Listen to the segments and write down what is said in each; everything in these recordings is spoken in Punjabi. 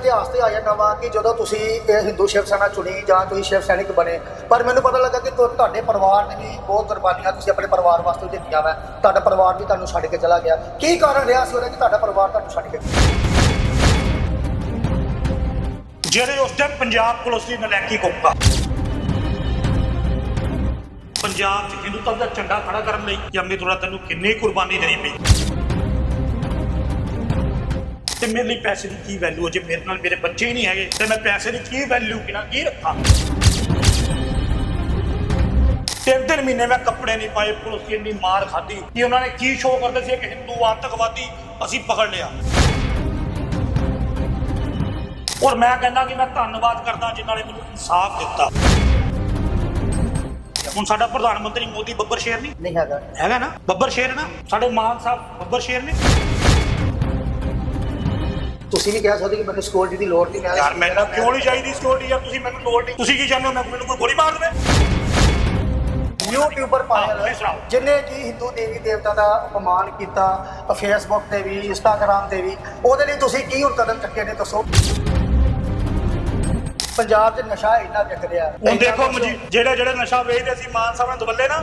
ਇਤਿਹਾਸ ਤੇ ਆ ਜਾਂਦਾ ਵਾ ਕਿ ਜਦੋਂ ਤੁਸੀਂ ਇਹ ਹਿੰਦੂ ਸ਼ਿਵ ਸੈਨਾ ਚੁਣੀ ਜਾਂ ਤੁਸੀਂ ਸ਼ਿਵ ਸੈਨਿਕ ਬਣੇ, ਪਰ ਮੈਨੂੰ ਪਤਾ ਲੱਗਾ ਕਿ ਤੁਹਾ- ਤੁਹਾਡੇ ਪਰਿਵਾਰ ਨੇ ਵੀ ਬਹੁਤ ਕੁਰਬਾਨੀਆਂ ਤੁਸੀਂ ਆਪਣੇ ਪਰਿਵਾਰ ਵਾਸਤੇ ਦਿੱਤੀਆਂ ਵਾ। ਤੁਹਾਡਾ ਪਰਿਵਾਰ ਵੀ ਤੁਹਾਨੂੰ ਛੱਡ ਕੇ ਚਲਾ ਗਿਆ। ਕੀ ਕਾਰਨ ਰਿਹਾ ਸੀ ਉਹਦਾ ਕਿ ਤੁਹਾਡਾ ਪਰਿਵਾਰ ਤੁਹਾਨੂੰ ਛੱਡ ਕੇ ਜਿਹੜੇ ਉਸ ਟਾਈਮ ਪੰਜਾਬ ਪੁਲਿਸ ਦੀ ਨਲੈਕੀ ਗੁਪਤਾ ਪੰਜਾਬ 'ਚ ਹਿੰਦੂਤਵ ਦਾ ਝੰਡਾ ਖੜਾ ਕਰਨ ਲਈ ਕਿ ਅੰਮ੍ਰਿਤਸਰ ਤੈਨੂੰ ਕਿੰਨੀ ਕੁਰਬਾਨੀ ਦੇਣੀ ਪਈ? ਤੇ ਮੇਰੇ ਲਈ ਪੈਸੇ ਦੀ ਕੀ ਵੈਲਿਊ ਜੇ ਮੇਰੇ ਨਾਲ ਮੇਰੇ ਬੱਚੇ ਹੀ ਨਹੀਂ ਹੈਗੇ ਤੇ ਮੈਂ ਪੈਸੇ ਦੀ ਕੀ ਵੈਲਿਊ ਕਿਨਾ ਕੀ ਰੱਖਾਂ? ਤਿੰਨ ਤਿੰਨ ਮਹੀਨੇ ਮੈਂ ਕੱਪੜੇ ਨਹੀਂ ਪਾਏ ਪੁਲਿਸ ਦੀ ਇੰਨੀ ਮਾਰ ਖਾਧੀ ਕਿ ਉਹਨਾਂ ਨੇ ਕੀ ਸ਼ੋਅ ਕਰਦੇ ਸੀ? ਕਿ ਹਿੰਦੂ ਆਤੰਕਵਾਦੀ ਅਸੀਂ ਪਕੜ ਲਿਆ। ਔਰ ਮੈਂ ਕਹਿੰਦਾ ਕਿ ਮੈਂ ਧੰਨਵਾਦ ਕਰਦਾ ਜਿਨ੍ਹਾਂ ਨੇ ਮੈਨੂੰ ਇਨਸਾਫ ਦਿੱਤਾ। ਹੁਣ ਸਾਡਾ ਪ੍ਰਧਾਨ ਮੰਤਰੀ ਮੋਦੀ ਬੱਬਰ ਸ਼ੇਰ ਨਹੀਂ? ਨਹੀਂ ਹੈਗਾ। ਹੈਗਾ ਨਾ? ਬੱਬਰ ਸ਼ੇਰ ਨਾ? ਸਾਡੇ ਮਾਨ ਸਾਹਿਬ ਬੱਬਰ ਸ਼ੇਰ ਨੇ? ਤੁਸੀਂ ਵੀ ਕਹਿ ਸਕਦੇ ਕਿ ਮੈਨੂੰ ਸਿਕਿਉਰਿਟੀ ਦੀ ਲੋੜ ਨਹੀਂ ਮੈਂ ਯਾਰ ਮੈਨੂੰ ਕਿਉਂ ਨਹੀਂ ਚਾਹੀਦੀ ਸਿਕਿਉਰਿਟੀ ਯਾਰ ਤੁਸੀਂ ਮੈਨੂੰ ਲੋੜ ਨਹੀਂ ਤੁਸੀਂ ਕੀ ਚਾਹੁੰਦੇ ਹੋ? ਮੈਂ ਮੈਨੂੰ ਕੋਈ ਗੋਲੀ ਮਾਰ ਦੇਵੇ? ਯੂਟਿਊਬਰ ਪਾਇਲ। ਜਿਨੇ ਕਿ ਹਿੰਦੂ ਦੇਵੀ ਦੇਵਤਾ ਦਾ ਅਪਮਾਨ ਕੀਤਾ ਫੇਸਬੁੱਕ ਤੇ ਵੀ ਇੰਸਟਾਗ੍ਰam ਤੇ ਵੀ ਉਹਦੇ ਲਈ ਤੁਸੀਂ ਕੀ ਹੁਣ ਕਦਮ ਚੱਕੇ ਨੇ ਦੱਸੋ? ਪੰਜਾਬ 'ਚ ਨਸ਼ਾ ਇੰਨਾ ਵਿਕ ਰਿਹਾ। ਹੁਣ ਦੇਖੋ ਮਜੀ- ਜਿਹੜੇ ਜਿਹੜੇ ਨਸ਼ਾ ਵੇਚਦੇ ਸੀ ਮਾਨ ਸਾਹਿਬ ਨੇ ਦਵੱਲੇ ਨਾ।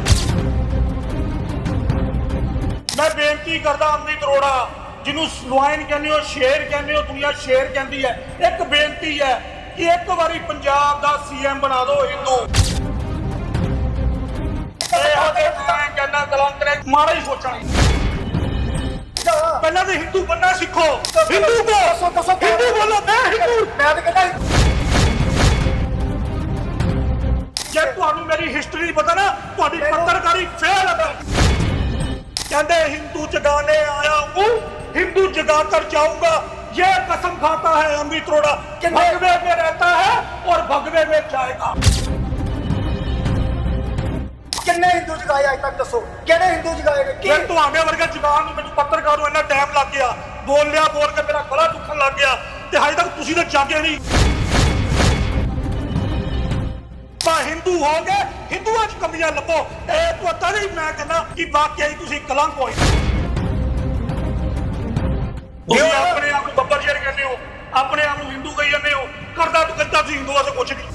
ਮੈਂ ਬੇਨਤੀ ਕਰਦਾ ਅੰਮ੍ਰਿਤ ਅਰੋੜਾ ਜਿਹਨੂੰ ਸਲਵਾਈਨ ਕਹਿੰਦੇ ਹੋ ਸ਼ੇਰ ਕਹਿੰਦੇ ਹੋ ਦੁਨੀਆ ਸ਼ੇਰ ਕਹਿੰਦੀ ਹੈ। ਇੱਕ ਬੇਨਤੀ ਹੈ ਕਿ ਇੱਕ ਵਾਰੀ ਪੰਜਾਬ ਦਾ ਸੀਐਮ ਬਣਾ ਦਿਓ ਹਿੰਦੂ। ਇਹੋ ਦੇ ਮੈਂ ਕਹਿੰਦਾ ਕਲੰਕ ਨੇ ਮਾੜਾ ਪਹਿਲਾਂ ਤੇ ਹਿੰਦੂ ਬੰਨਾ ਸਿੱਖੋ। ਹਿੰਦੂ ਬੋਲੋ। ਹਿੰਦੂ ਹਿੰਦੂ। ਮੈਂ ਤਾਂ ਕਹਿੰਦਾ ਜੇ ਤੁਹਾਨੂੰ ਮੇਰੀ ਹਿਸਟਰੀ ਪਤਾ ਨਾ ਤੁਹਾਡੀ ਪੱਤਰਕਾਰੀ ਫੇਲ ਹੈ ਕਹਿੰਦੇ ਹਿੰਦੂ ਜਗਾਨੇ ਆਇਆ हिंदू जगा कर जाऊंगा ये कसम खाता है अमित अरोड़ा कितने- भगवे में रहता है और भगवे में जाएगा ਕਿੰਨੇ ਹਿੰਦੂ ਜਗਾਏ ਅੱਜ ਤੱਕ ਦੱਸੋ ਕਿਹੜੇ ਹਿੰਦੂ ਜਗਾਏ ਨੇ ਕੀ ਫਿਰ ਤੁਹਾਡੇ ਵਰਗੇ ਜਵਾਨ ਨੂੰ ਮੈਨੂੰ ਪੱਤਰਕਾਰ ਨੂੰ ਇੰਨਾ ਟਾਈਮ ਲੱਗ ਗਿਆ ਬੋਲ ਲਿਆ ਬੋਲ ਕੇ ਮੇਰਾ ਗਲਾ ਦੁਖਣ ਲੱਗ ਗਿਆ ਤੇ ਹਜੇ ਤੱਕ ਤੁਸੀਂ ਤਾਂ ਜਾਗੇ ਨਹੀਂ ਤਾਂ ਹਿੰਦੂ ਹੋ ਗਏ ਹਿੰਦੂਆਂ 'ਚ ਕਮੀਆਂ ਲੱਭੋ ਇਹ ਪਤਾ ਨਹੀਂ ਮੈਂ ਕਹਿੰਦਾ ਕਿ ਵਾਕਿਆ ਹੀ ਤੁਸੀਂ ਕਲੰਕ ਹੋਏ ਤੁਸੀਂ ਆਪਣੇ ਆਪ ਨੂੰ ਬੱਬਰ ਸ਼ੇਰ ਕਹਿੰਦੇ ਹੋ ਆਪਣੇ ਆਪ ਨੂੰ ਹਿੰਦੂ ਕਹੀ ਜਾਂਦੇ ਹੋ ਕਰਦਾ ਤੂੰ ਕਰਦਾ ਤੁਸੀਂ ਹਿੰਦੂਆਂ ਤੋਂ ਕੁਝ ਨਹੀਂ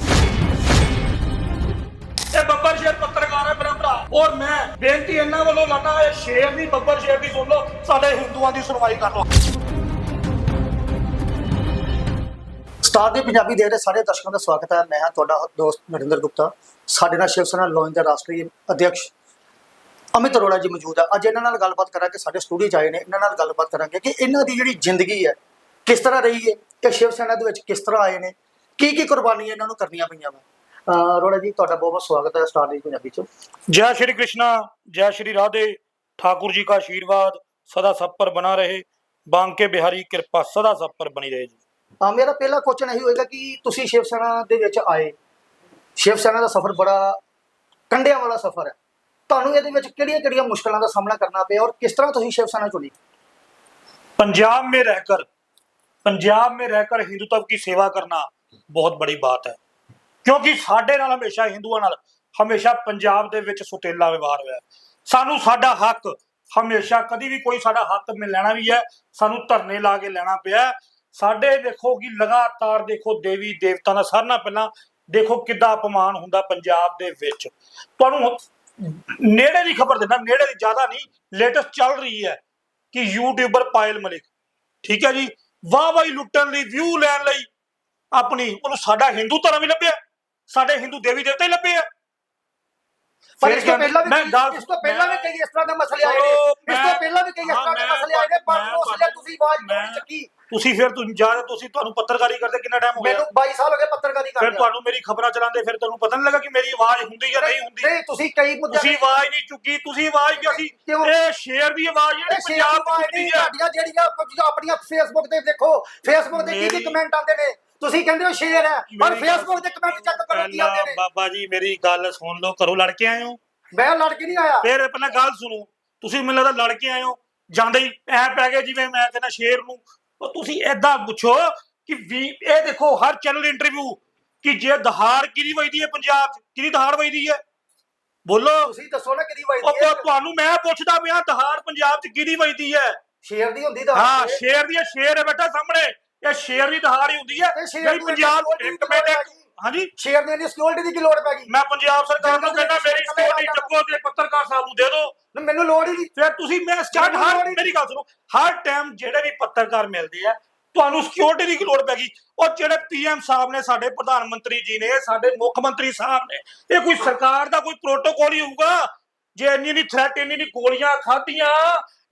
ਇਹ ਬੱਬਰ ਸ਼ੇਰ ਪੱਤਰਕਾਰ ਹੈ ਮੇਰਾ ਭਰਾ। ਔਰ ਮੈਂ ਬੇਨਤੀ ਇਹਨਾਂ ਵੱਲੋਂ ਲਾਣਾ ਇਹ ਸ਼ੇਰ ਦੀ ਬੱਬਰ ਸ਼ੇਰ ਦੀ ਸੁਣ ਲਓ ਸਾਡੇ ਹਿੰਦੂਆਂ ਦੀ ਸੁਣਵਾਈ ਕਰ ਲਓ। ਸਟਾਰ ਦੇ ਪੰਜਾਬੀ ਦੇ ਰਹੇ ਸਾਰੇ ਦਰਸ਼ਕਾਂ ਦਾ ਸਵਾਗਤ ਹੈ। ਮੈਂ ਹਾਂ ਤੁਹਾਡਾ ਦੋਸਤ ਨਰਿੰਦਰ ਗੁਪਤਾ। ਸਾਡੇ ਨਾਲ ਸ਼ਿਵ ਸੈਨਾ ਲੋਇਨ ਦੇ ਰਾਸ਼ਟਰੀ ਅਧਿਕਸ਼ ਅਮਿਤ ਅਰੋੜਾ ਜੀ ਮੌਜੂਦ ਆ। ਅੱਜ ਇਹਨਾਂ ਨਾਲ ਗੱਲਬਾਤ ਕਰਾਂਗੇ ਸਾਡੇ ਸਟੂਡੀਓ 'ਚ ਆਏ ਨੇ ਇਹਨਾਂ ਨਾਲ ਗੱਲਬਾਤ ਕਰਾਂਗੇ ਕਿ ਇਹਨਾਂ ਦੀ ਜਿਹੜੀ ਜ਼ਿੰਦਗੀ ਹੈ ਕਿਸ ਤਰ੍ਹਾਂ ਰਹੀ ਹੈ ਕਿ ਸ਼ਿਵ ਸੈਨਾ ਦੇ ਵਿੱਚ ਕਿਸ ਤਰ੍ਹਾਂ ਆਏ ਨੇ ਕੀ ਕੀ ਕੁਰਬਾਨੀਆਂ ਇਹਨਾਂ ਨੂੰ ਕਰਨੀਆਂ ਪਈਆਂ ਵਾ। ਅਰੋੜਾ ਜੀ ਤੁਹਾਡਾ ਬਹੁਤ ਬਹੁਤ ਸਵਾਗਤ ਹੈ ਸਟਾਰ ਨਿਊਜ਼ ਪੰਜਾਬੀ 'ਚ। ਜੈ ਸ਼੍ਰੀ ਕ੍ਰਿਸ਼ਨਾ ਜੈ ਸ਼੍ਰੀ ਰਾਧੇ ਠਾਕੁਰ ਜੀ ਦਾ ਆਸ਼ੀਰਵਾਦ ਸਦਾ ਸਭ ਪਰ ਬਣਾ ਰਹੇ ਬਾਂਕੇ ਬਿਹਾਰੀ ਕਿਰਪਾ ਸਦਾ ਸਭ ਪਰ ਬਣੀ ਰਹੇ ਜੀ। ਆ ਮੇਰਾ ਪਹਿਲਾ ਕੁਐਸਚਨ ਇਹੀ ਹੋਏਗਾ ਕਿ ਤੁਸੀਂ ਸ਼ਿਵ ਸੈਨਾ ਦੇ ਵਿੱਚ ਆਏ। ਸ਼ਿਵ ਸੈਨਾ ਦਾ ਸਫ਼ਰ ਬੜਾ ਕੰਡਿਆਂ ਵਾਲਾ ਸਫ਼ਰ ਹੈ। ਤੁਹਾਨੂੰ ਇਹਦੇ ਵਿੱਚ ਕਿਹੜੀਆਂ-ਕਿਹੜੀਆਂ ਮੁਸ਼ਕਲਾਂ ਦਾ ਸਾਹਮਣਾ ਕਰਨਾ ਪਿਆ ਔਰ ਕਿਸ ਤਰ੍ਹਾਂ ਤੁਸੀਂ ਸ਼ਿਵ ਸੈਨਾ ਚੁਣੀ पंजाब में रहकर पंजाब में रहकर हिंदुत्व की सेवा करना बहुत बड़ी बात है ਕਿਉਂਕਿ ਸਾਡੇ ਨਾਲ ਹਮੇਸ਼ਾ ਹਿੰਦੂਆਂ ਨਾਲ ਹਮੇਸ਼ਾ ਪੰਜਾਬ ਦੇ ਵਿੱਚ ਸੁਤੇਲਾ ਵਿਵਹਾਰ ਹੋਇਆ ਹੈ। ਸਾਨੂੰ ਸਾਡਾ ਹੱਕ ਹਮੇਸ਼ਾ ਕਦੀ ਵੀ ਕੋਈ ਸਾਡਾ ਹੱਕ ਮਿਲ ਲੈਣਾ ਵੀ ਹੈ ਸਾਨੂੰ ਧਰਨੇ ਲਾ ਕੇ ਲੈਣਾ ਪਿਆ ਹੈ। ਸਾਡੇ ਦੇਖੋ ਕਿ ਲਗਾਤਾਰ ਦੇਖੋ ਦੇਵੀ ਦੇਵਤਾ ਦਾ ਸਾਰਿਆਂ ਨਾਲੋਂ ਪਹਿਲਾਂ ਦੇਖੋ ਕਿੱਦਾਂ ਅਪਮਾਨ ਹੁੰਦਾ ਪੰਜਾਬ ਦੇ ਵਿੱਚ ਤੁਹਾਨੂੰ ਨੇੜੇ ਦੀ ਖਬਰ ਦਿੰਦਾ ਨੇੜੇ ਦੀ ਜ਼ਿਆਦਾ ਨਹੀਂ ਲੇਟੈਸਟ ਚੱਲ ਰਹੀ ਹੈ ਕਿ ਯੂਟਿਊਬਰ ਪਾਇਲ ਮਲਿਕ। ਠੀਕ ਹੈ ਜੀ? ਵਾਹ ਵਾਹੀ ਲੁੱਟਣ ਲਈ ਵਿਊ ਲੈਣ ਲਈ ਆਪਣੀ ਉਹਨੂੰ ਸਾਡਾ ਹਿੰਦੂ ਧਰਮ ਹੀ ਲੱਭਿਆ ਸਾਡੇ ਹਿੰਦੂ ਦੇਵੀ ਦੇਵਤੇ ਹੀ ਲੱਭੇ ਆ। ਪਰ ਇਸ ਤੋਂ ਪਹਿਲਾਂ ਵੀ ਇਸ ਤੋਂ ਪਹਿਲਾਂ ਵੀ ਕਈ ਇਸ ਤਰ੍ਹਾਂ ਦੇ ਮਸਲੇ ਆਏ ਨੇ। ਇਸ ਤੋਂ ਪਹਿਲਾਂ ਵੀ ਕਈ ਇਸ ਤਰ੍ਹਾਂ ਦੇ ਮਸਲੇ ਆਏ ਨੇ ਪਰ ਉਸ ਲਈ ਤੁਸੀਂ ਆਵਾਜ਼ ਨਹੀਂ ਚੱਕੀ? ਤੁਸੀਂ ਫਿਰ ਤੁਸੀਂ ਜਾ ਰਹੇ ਤੁਸੀਂ ਤੁਹਾਨੂੰ ਪੱਤਰਕਾਰੀ ਕਰਦੇ ਕਿੰਨਾ ਟਾਈਮ ਹੋ ਗਿਆ? ਮੈਨੂੰ 22 ਸਾਲ ਹੋ ਗਏ ਪੱਤਰਕਾਰੀ ਫਿਰ ਕਰਦੇ ਤੁਹਾਨੂੰ ਮੇਰੀ ਖਬਰਾਂ ਚਲਾਉਂਦੇ ਫਿਰ ਤੁਹਾਨੂੰ ਪਤਾ ਨਹੀਂ ਲੱਗਾ ਕਿ ਮੇਰੀ ਆਵਾਜ਼ ਹੁੰਦੀ ਜਾਂ ਨਹੀਂ ਹੁੰਦੀ। ਨਹੀਂ ਤੁਸੀਂ ਕਈ ਮੁੱਦੇ ਤੁਸੀਂ ਆਵਾਜ਼ ਨਹੀਂ ਚੁੱਕੀ ਤੁਸੀਂ ਆਵਾਜ਼ ਕਿ ਅਸੀਂ ਕਿਉਂ? ਇਹ ਸ਼ੇਰ ਦੀ ਆਵਾਜ਼ ਜਿਹੜੀ ਪੰਜਾਬ ਪੰਜਾਬ ਦੀ ਨਹੀਂ ਹੁੰਦੀ ਹੈ ਤੁਹਾਡੀਆਂ ਜਿਹੜੀਆਂ ਕੁਝ ਆਪਣੀਆਂ ਫੇਸਬੁੱਕ ਤੇ ਦੇਖੋ ਫੇਸਬੁੱਕ ਤੇ ਕੀ ਕੀ ਮੇਰੀ- ਕਮੈਂਟ ਆਉਂਦੇ ਨੇ। ਤੁਸੀਂ ਕਹਿੰਦੇ ਹੋ ਸ਼ੇਅਰ ਹੈ ਪਰ ਮੇਰੀ ਫੇਸਬੁੱਕ ਤੇ ਕਮੈਂਟ ਚੈੱਕ ਕਰੋ ਕੀ ਪਹਿਲਾਂ ਆਉਂਦੇ ਨੇ। ਬਾਬਾ ਜੀ ਮੇਰੀ ਗੱਲ ਸੁਣ ਲਓ ਘਰੋਂ ਲੜ ਕੇ ਆਏ ਹੋ। ਮੈਂ ਲੜ ਕੇ ਨਹੀਂ ਆਇਆ। ਫਿਰ ਪਹਿਲਾਂ ਗੱਲ ਸੁਣੋ। ਤੁਸੀਂ ਮੈਨੂੰ ਲੱਗਦਾ ਲੜ ਕੇ ਆਏ ਹੋ। ਜਾਂਦੇ ਹੀ ਐ ਪੈ ਗਏ ਜਿਵੇਂ ਮੈਂ ਕਹਿੰਦਾ ਸ਼ੇਰ ਨੂੰ ਉਹ ਤੁਸੀਂ ਐਦਾਂ ਪੁੱਛੋ ਕਿ ਵੀ ਇਹ ਦੇਖੋ ਹਰ ਚੈਨਲ ਇੰਟਰਵਿਊ ਕਿ ਜੇ ਦਹਾੜ ਕਿਹਦੀ ਵਜਦੀ ਹੈ ਪੰਜਾਬ 'ਚ? ਕਿਹਦੀ ਦਹਾੜ ਵਜਦੀ ਹੈ? ਬੋਲੋ। ਤੁਸੀਂ ਦੱਸੋ ਨਾ ਕਿਹਦੀ ਉਹ ਵਜਦੀ ਹੈ। ਤੁ- ਤੁਹਾਨੂੰ ਮੈਂ ਪੁੱਛਦਾ ਪਿਆ ਦਹਾੜ ਪੰਜਾਬ 'ਚ ਕਿਹਦੀ ਵਜਦੀ ਹੈ? ਸ਼ੇਅਰ ਦੀ ਹੁੰਦੀ ਤਾਂ ਹਾਂ ਸ਼ੇਰ ਦੀ ਹੈ, ਸ਼ੇਰ ਹੈ ਬੇਟਾ ਸਾਹਮਣੇ। ਇਹ ਸ਼ੇਰ ਦੀ ਦਹਾੜ ਹੀ ਹੁੰਦੀ ਹੈ। ਇਹ ਸ਼ੇਰ ਜਿਹੜੀ ਦੀ ਪੰਜਾਬ ਇੱਕ ਮਿੰਟ ਇੱਕ ਹਾਂਜੀ? ਸ਼ੇਰ ਦੀ ਸਿਕਿਉਰਿਟੀ ਦੀ ਕੀ ਲੋੜ ਪੈ ਗਈ? ਮੈਂ ਪੰਜਾਬ ਸਰਕਾਰ ਨੂੰ ਕਹਿੰਦਾ ਮੇਰੀ ਸਕਿਉਰਟੀ ਜੰਗਲ ਚੱਕੋ ਤੇ ਪੱਤਰਕਾਰ ਸਾਹਿਬ ਨੂੰ ਦੇ ਦਿਓ। ਮੈਨੂੰ ਲੋੜ ਹੀ ਨਹੀਂ। ਫਿਰ ਤੁਸੀਂ ਮੈਂ ਸਟਾਰਟ ਹਰ ਮੇਰੀ ਗੱਲ ਸੁਣੋ ਹਰ ਟਾਈਮ ਜਿਹੜੇ ਵੀ ਪੱਤਰਕਾਰ ਮਿਲਦੇ ਆ ਤੁਹਾਨੂੰ ਸਿਕਿਉਰਿਟੀ ਦੀ ਲੋੜ ਪੈ ਗਈ ਉਹ ਜਿਹੜੇ ਪੀਐਮ ਸਾਹਿਬ ਨੇ ਸਾਡੇ ਪ੍ਰਧਾਨ ਮੰਤਰੀ ਜੀ ਨੇ ਸਾਡੇ ਮੁੱਖ ਮੰਤਰੀ ਸਾਹਿਬ ਨੇ ਇਹ ਕੋਈ ਸਰਕਾਰ ਦਾ ਕੋਈ ਪ੍ਰੋਟੋਕੋਲ ਹੀ ਹੋਊਗਾ? ਜੇ ਇੰਨੀ ਨਹੀਂ ਥ੍ਰੈਟ ਇੰਨੀ ਨਹੀਂ ਗੋਲੀਆਂ ਖਾਧੀਆਂ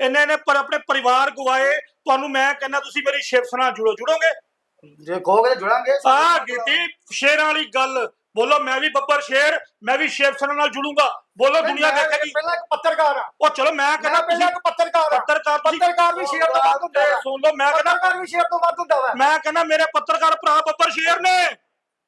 ਇੰਨੇ ਨੇ ਪਰ ਆਪਣੇ ਪਰਿਵਾਰ ਗਵਾਏ ਤੁਹਾਨੂੰ ਮੈਂ ਕਹਿੰਦਾ ਤੁਸੀਂ ਮੇਰੀ ਸ਼ਿਵ ਨਾਲ ਜੁੜੋ ਜੁੜੋਗੇ? ਜੇ ਕਹੋਗੇ ਤਾਂ ਜੁੜਾਂਗੇ। ਆ ਕੀਤੀ ਸ਼ੇਰਾਂ ਵਾਲੀ ਗੱਲ ਬੋਲੋ ਮੈਂ ਵੀ ਬੱਬਰ ਸ਼ੇਰ ਮੈਂ ਵੀ ਸ਼ਿਵ ਸੈਨਾ ਨਾਲ ਜੁੜੂੰਗਾ। ਬੋਲੋ ਦੁਨੀਆ ਮੈਂ ਦੇਖੇਗੀ ਪਹਿਲਾਂ ਇੱਕ ਪੱਤਰਕਾਰ ਆ ਉਹ ਚਲੋ ਮੈਂ ਮੈਂ ਕਹਿੰਦਾ ਪਹਿਲਾਂ ਇੱਕ ਪੱਤਰਕਾਰ ਆ ਪੱਤਰਕਾਰ ਤੁਸੀਂ- ਪੱਤਰਕਾਰ ਵੀ ਸ਼ੇਰ ਤੋਂ ਵੱਧ ਹੁੰਦਾ। ਸੁਣ ਲਓ ਮੈਂ ਕਹਿੰਦਾ ਪੱਤਰਕਾਰ ਵੀ ਸ਼ੇਰ ਤੋਂ ਵੱਧ ਹੁੰਦਾ ਵਾ। ਮੈਂ ਕਹਿੰਦਾ ਮੇਰੇ ਪੱਤਰਕਾਰ ਭਰਾ ਬੱਬਰ ਸ਼ੇਰ ਨੇ।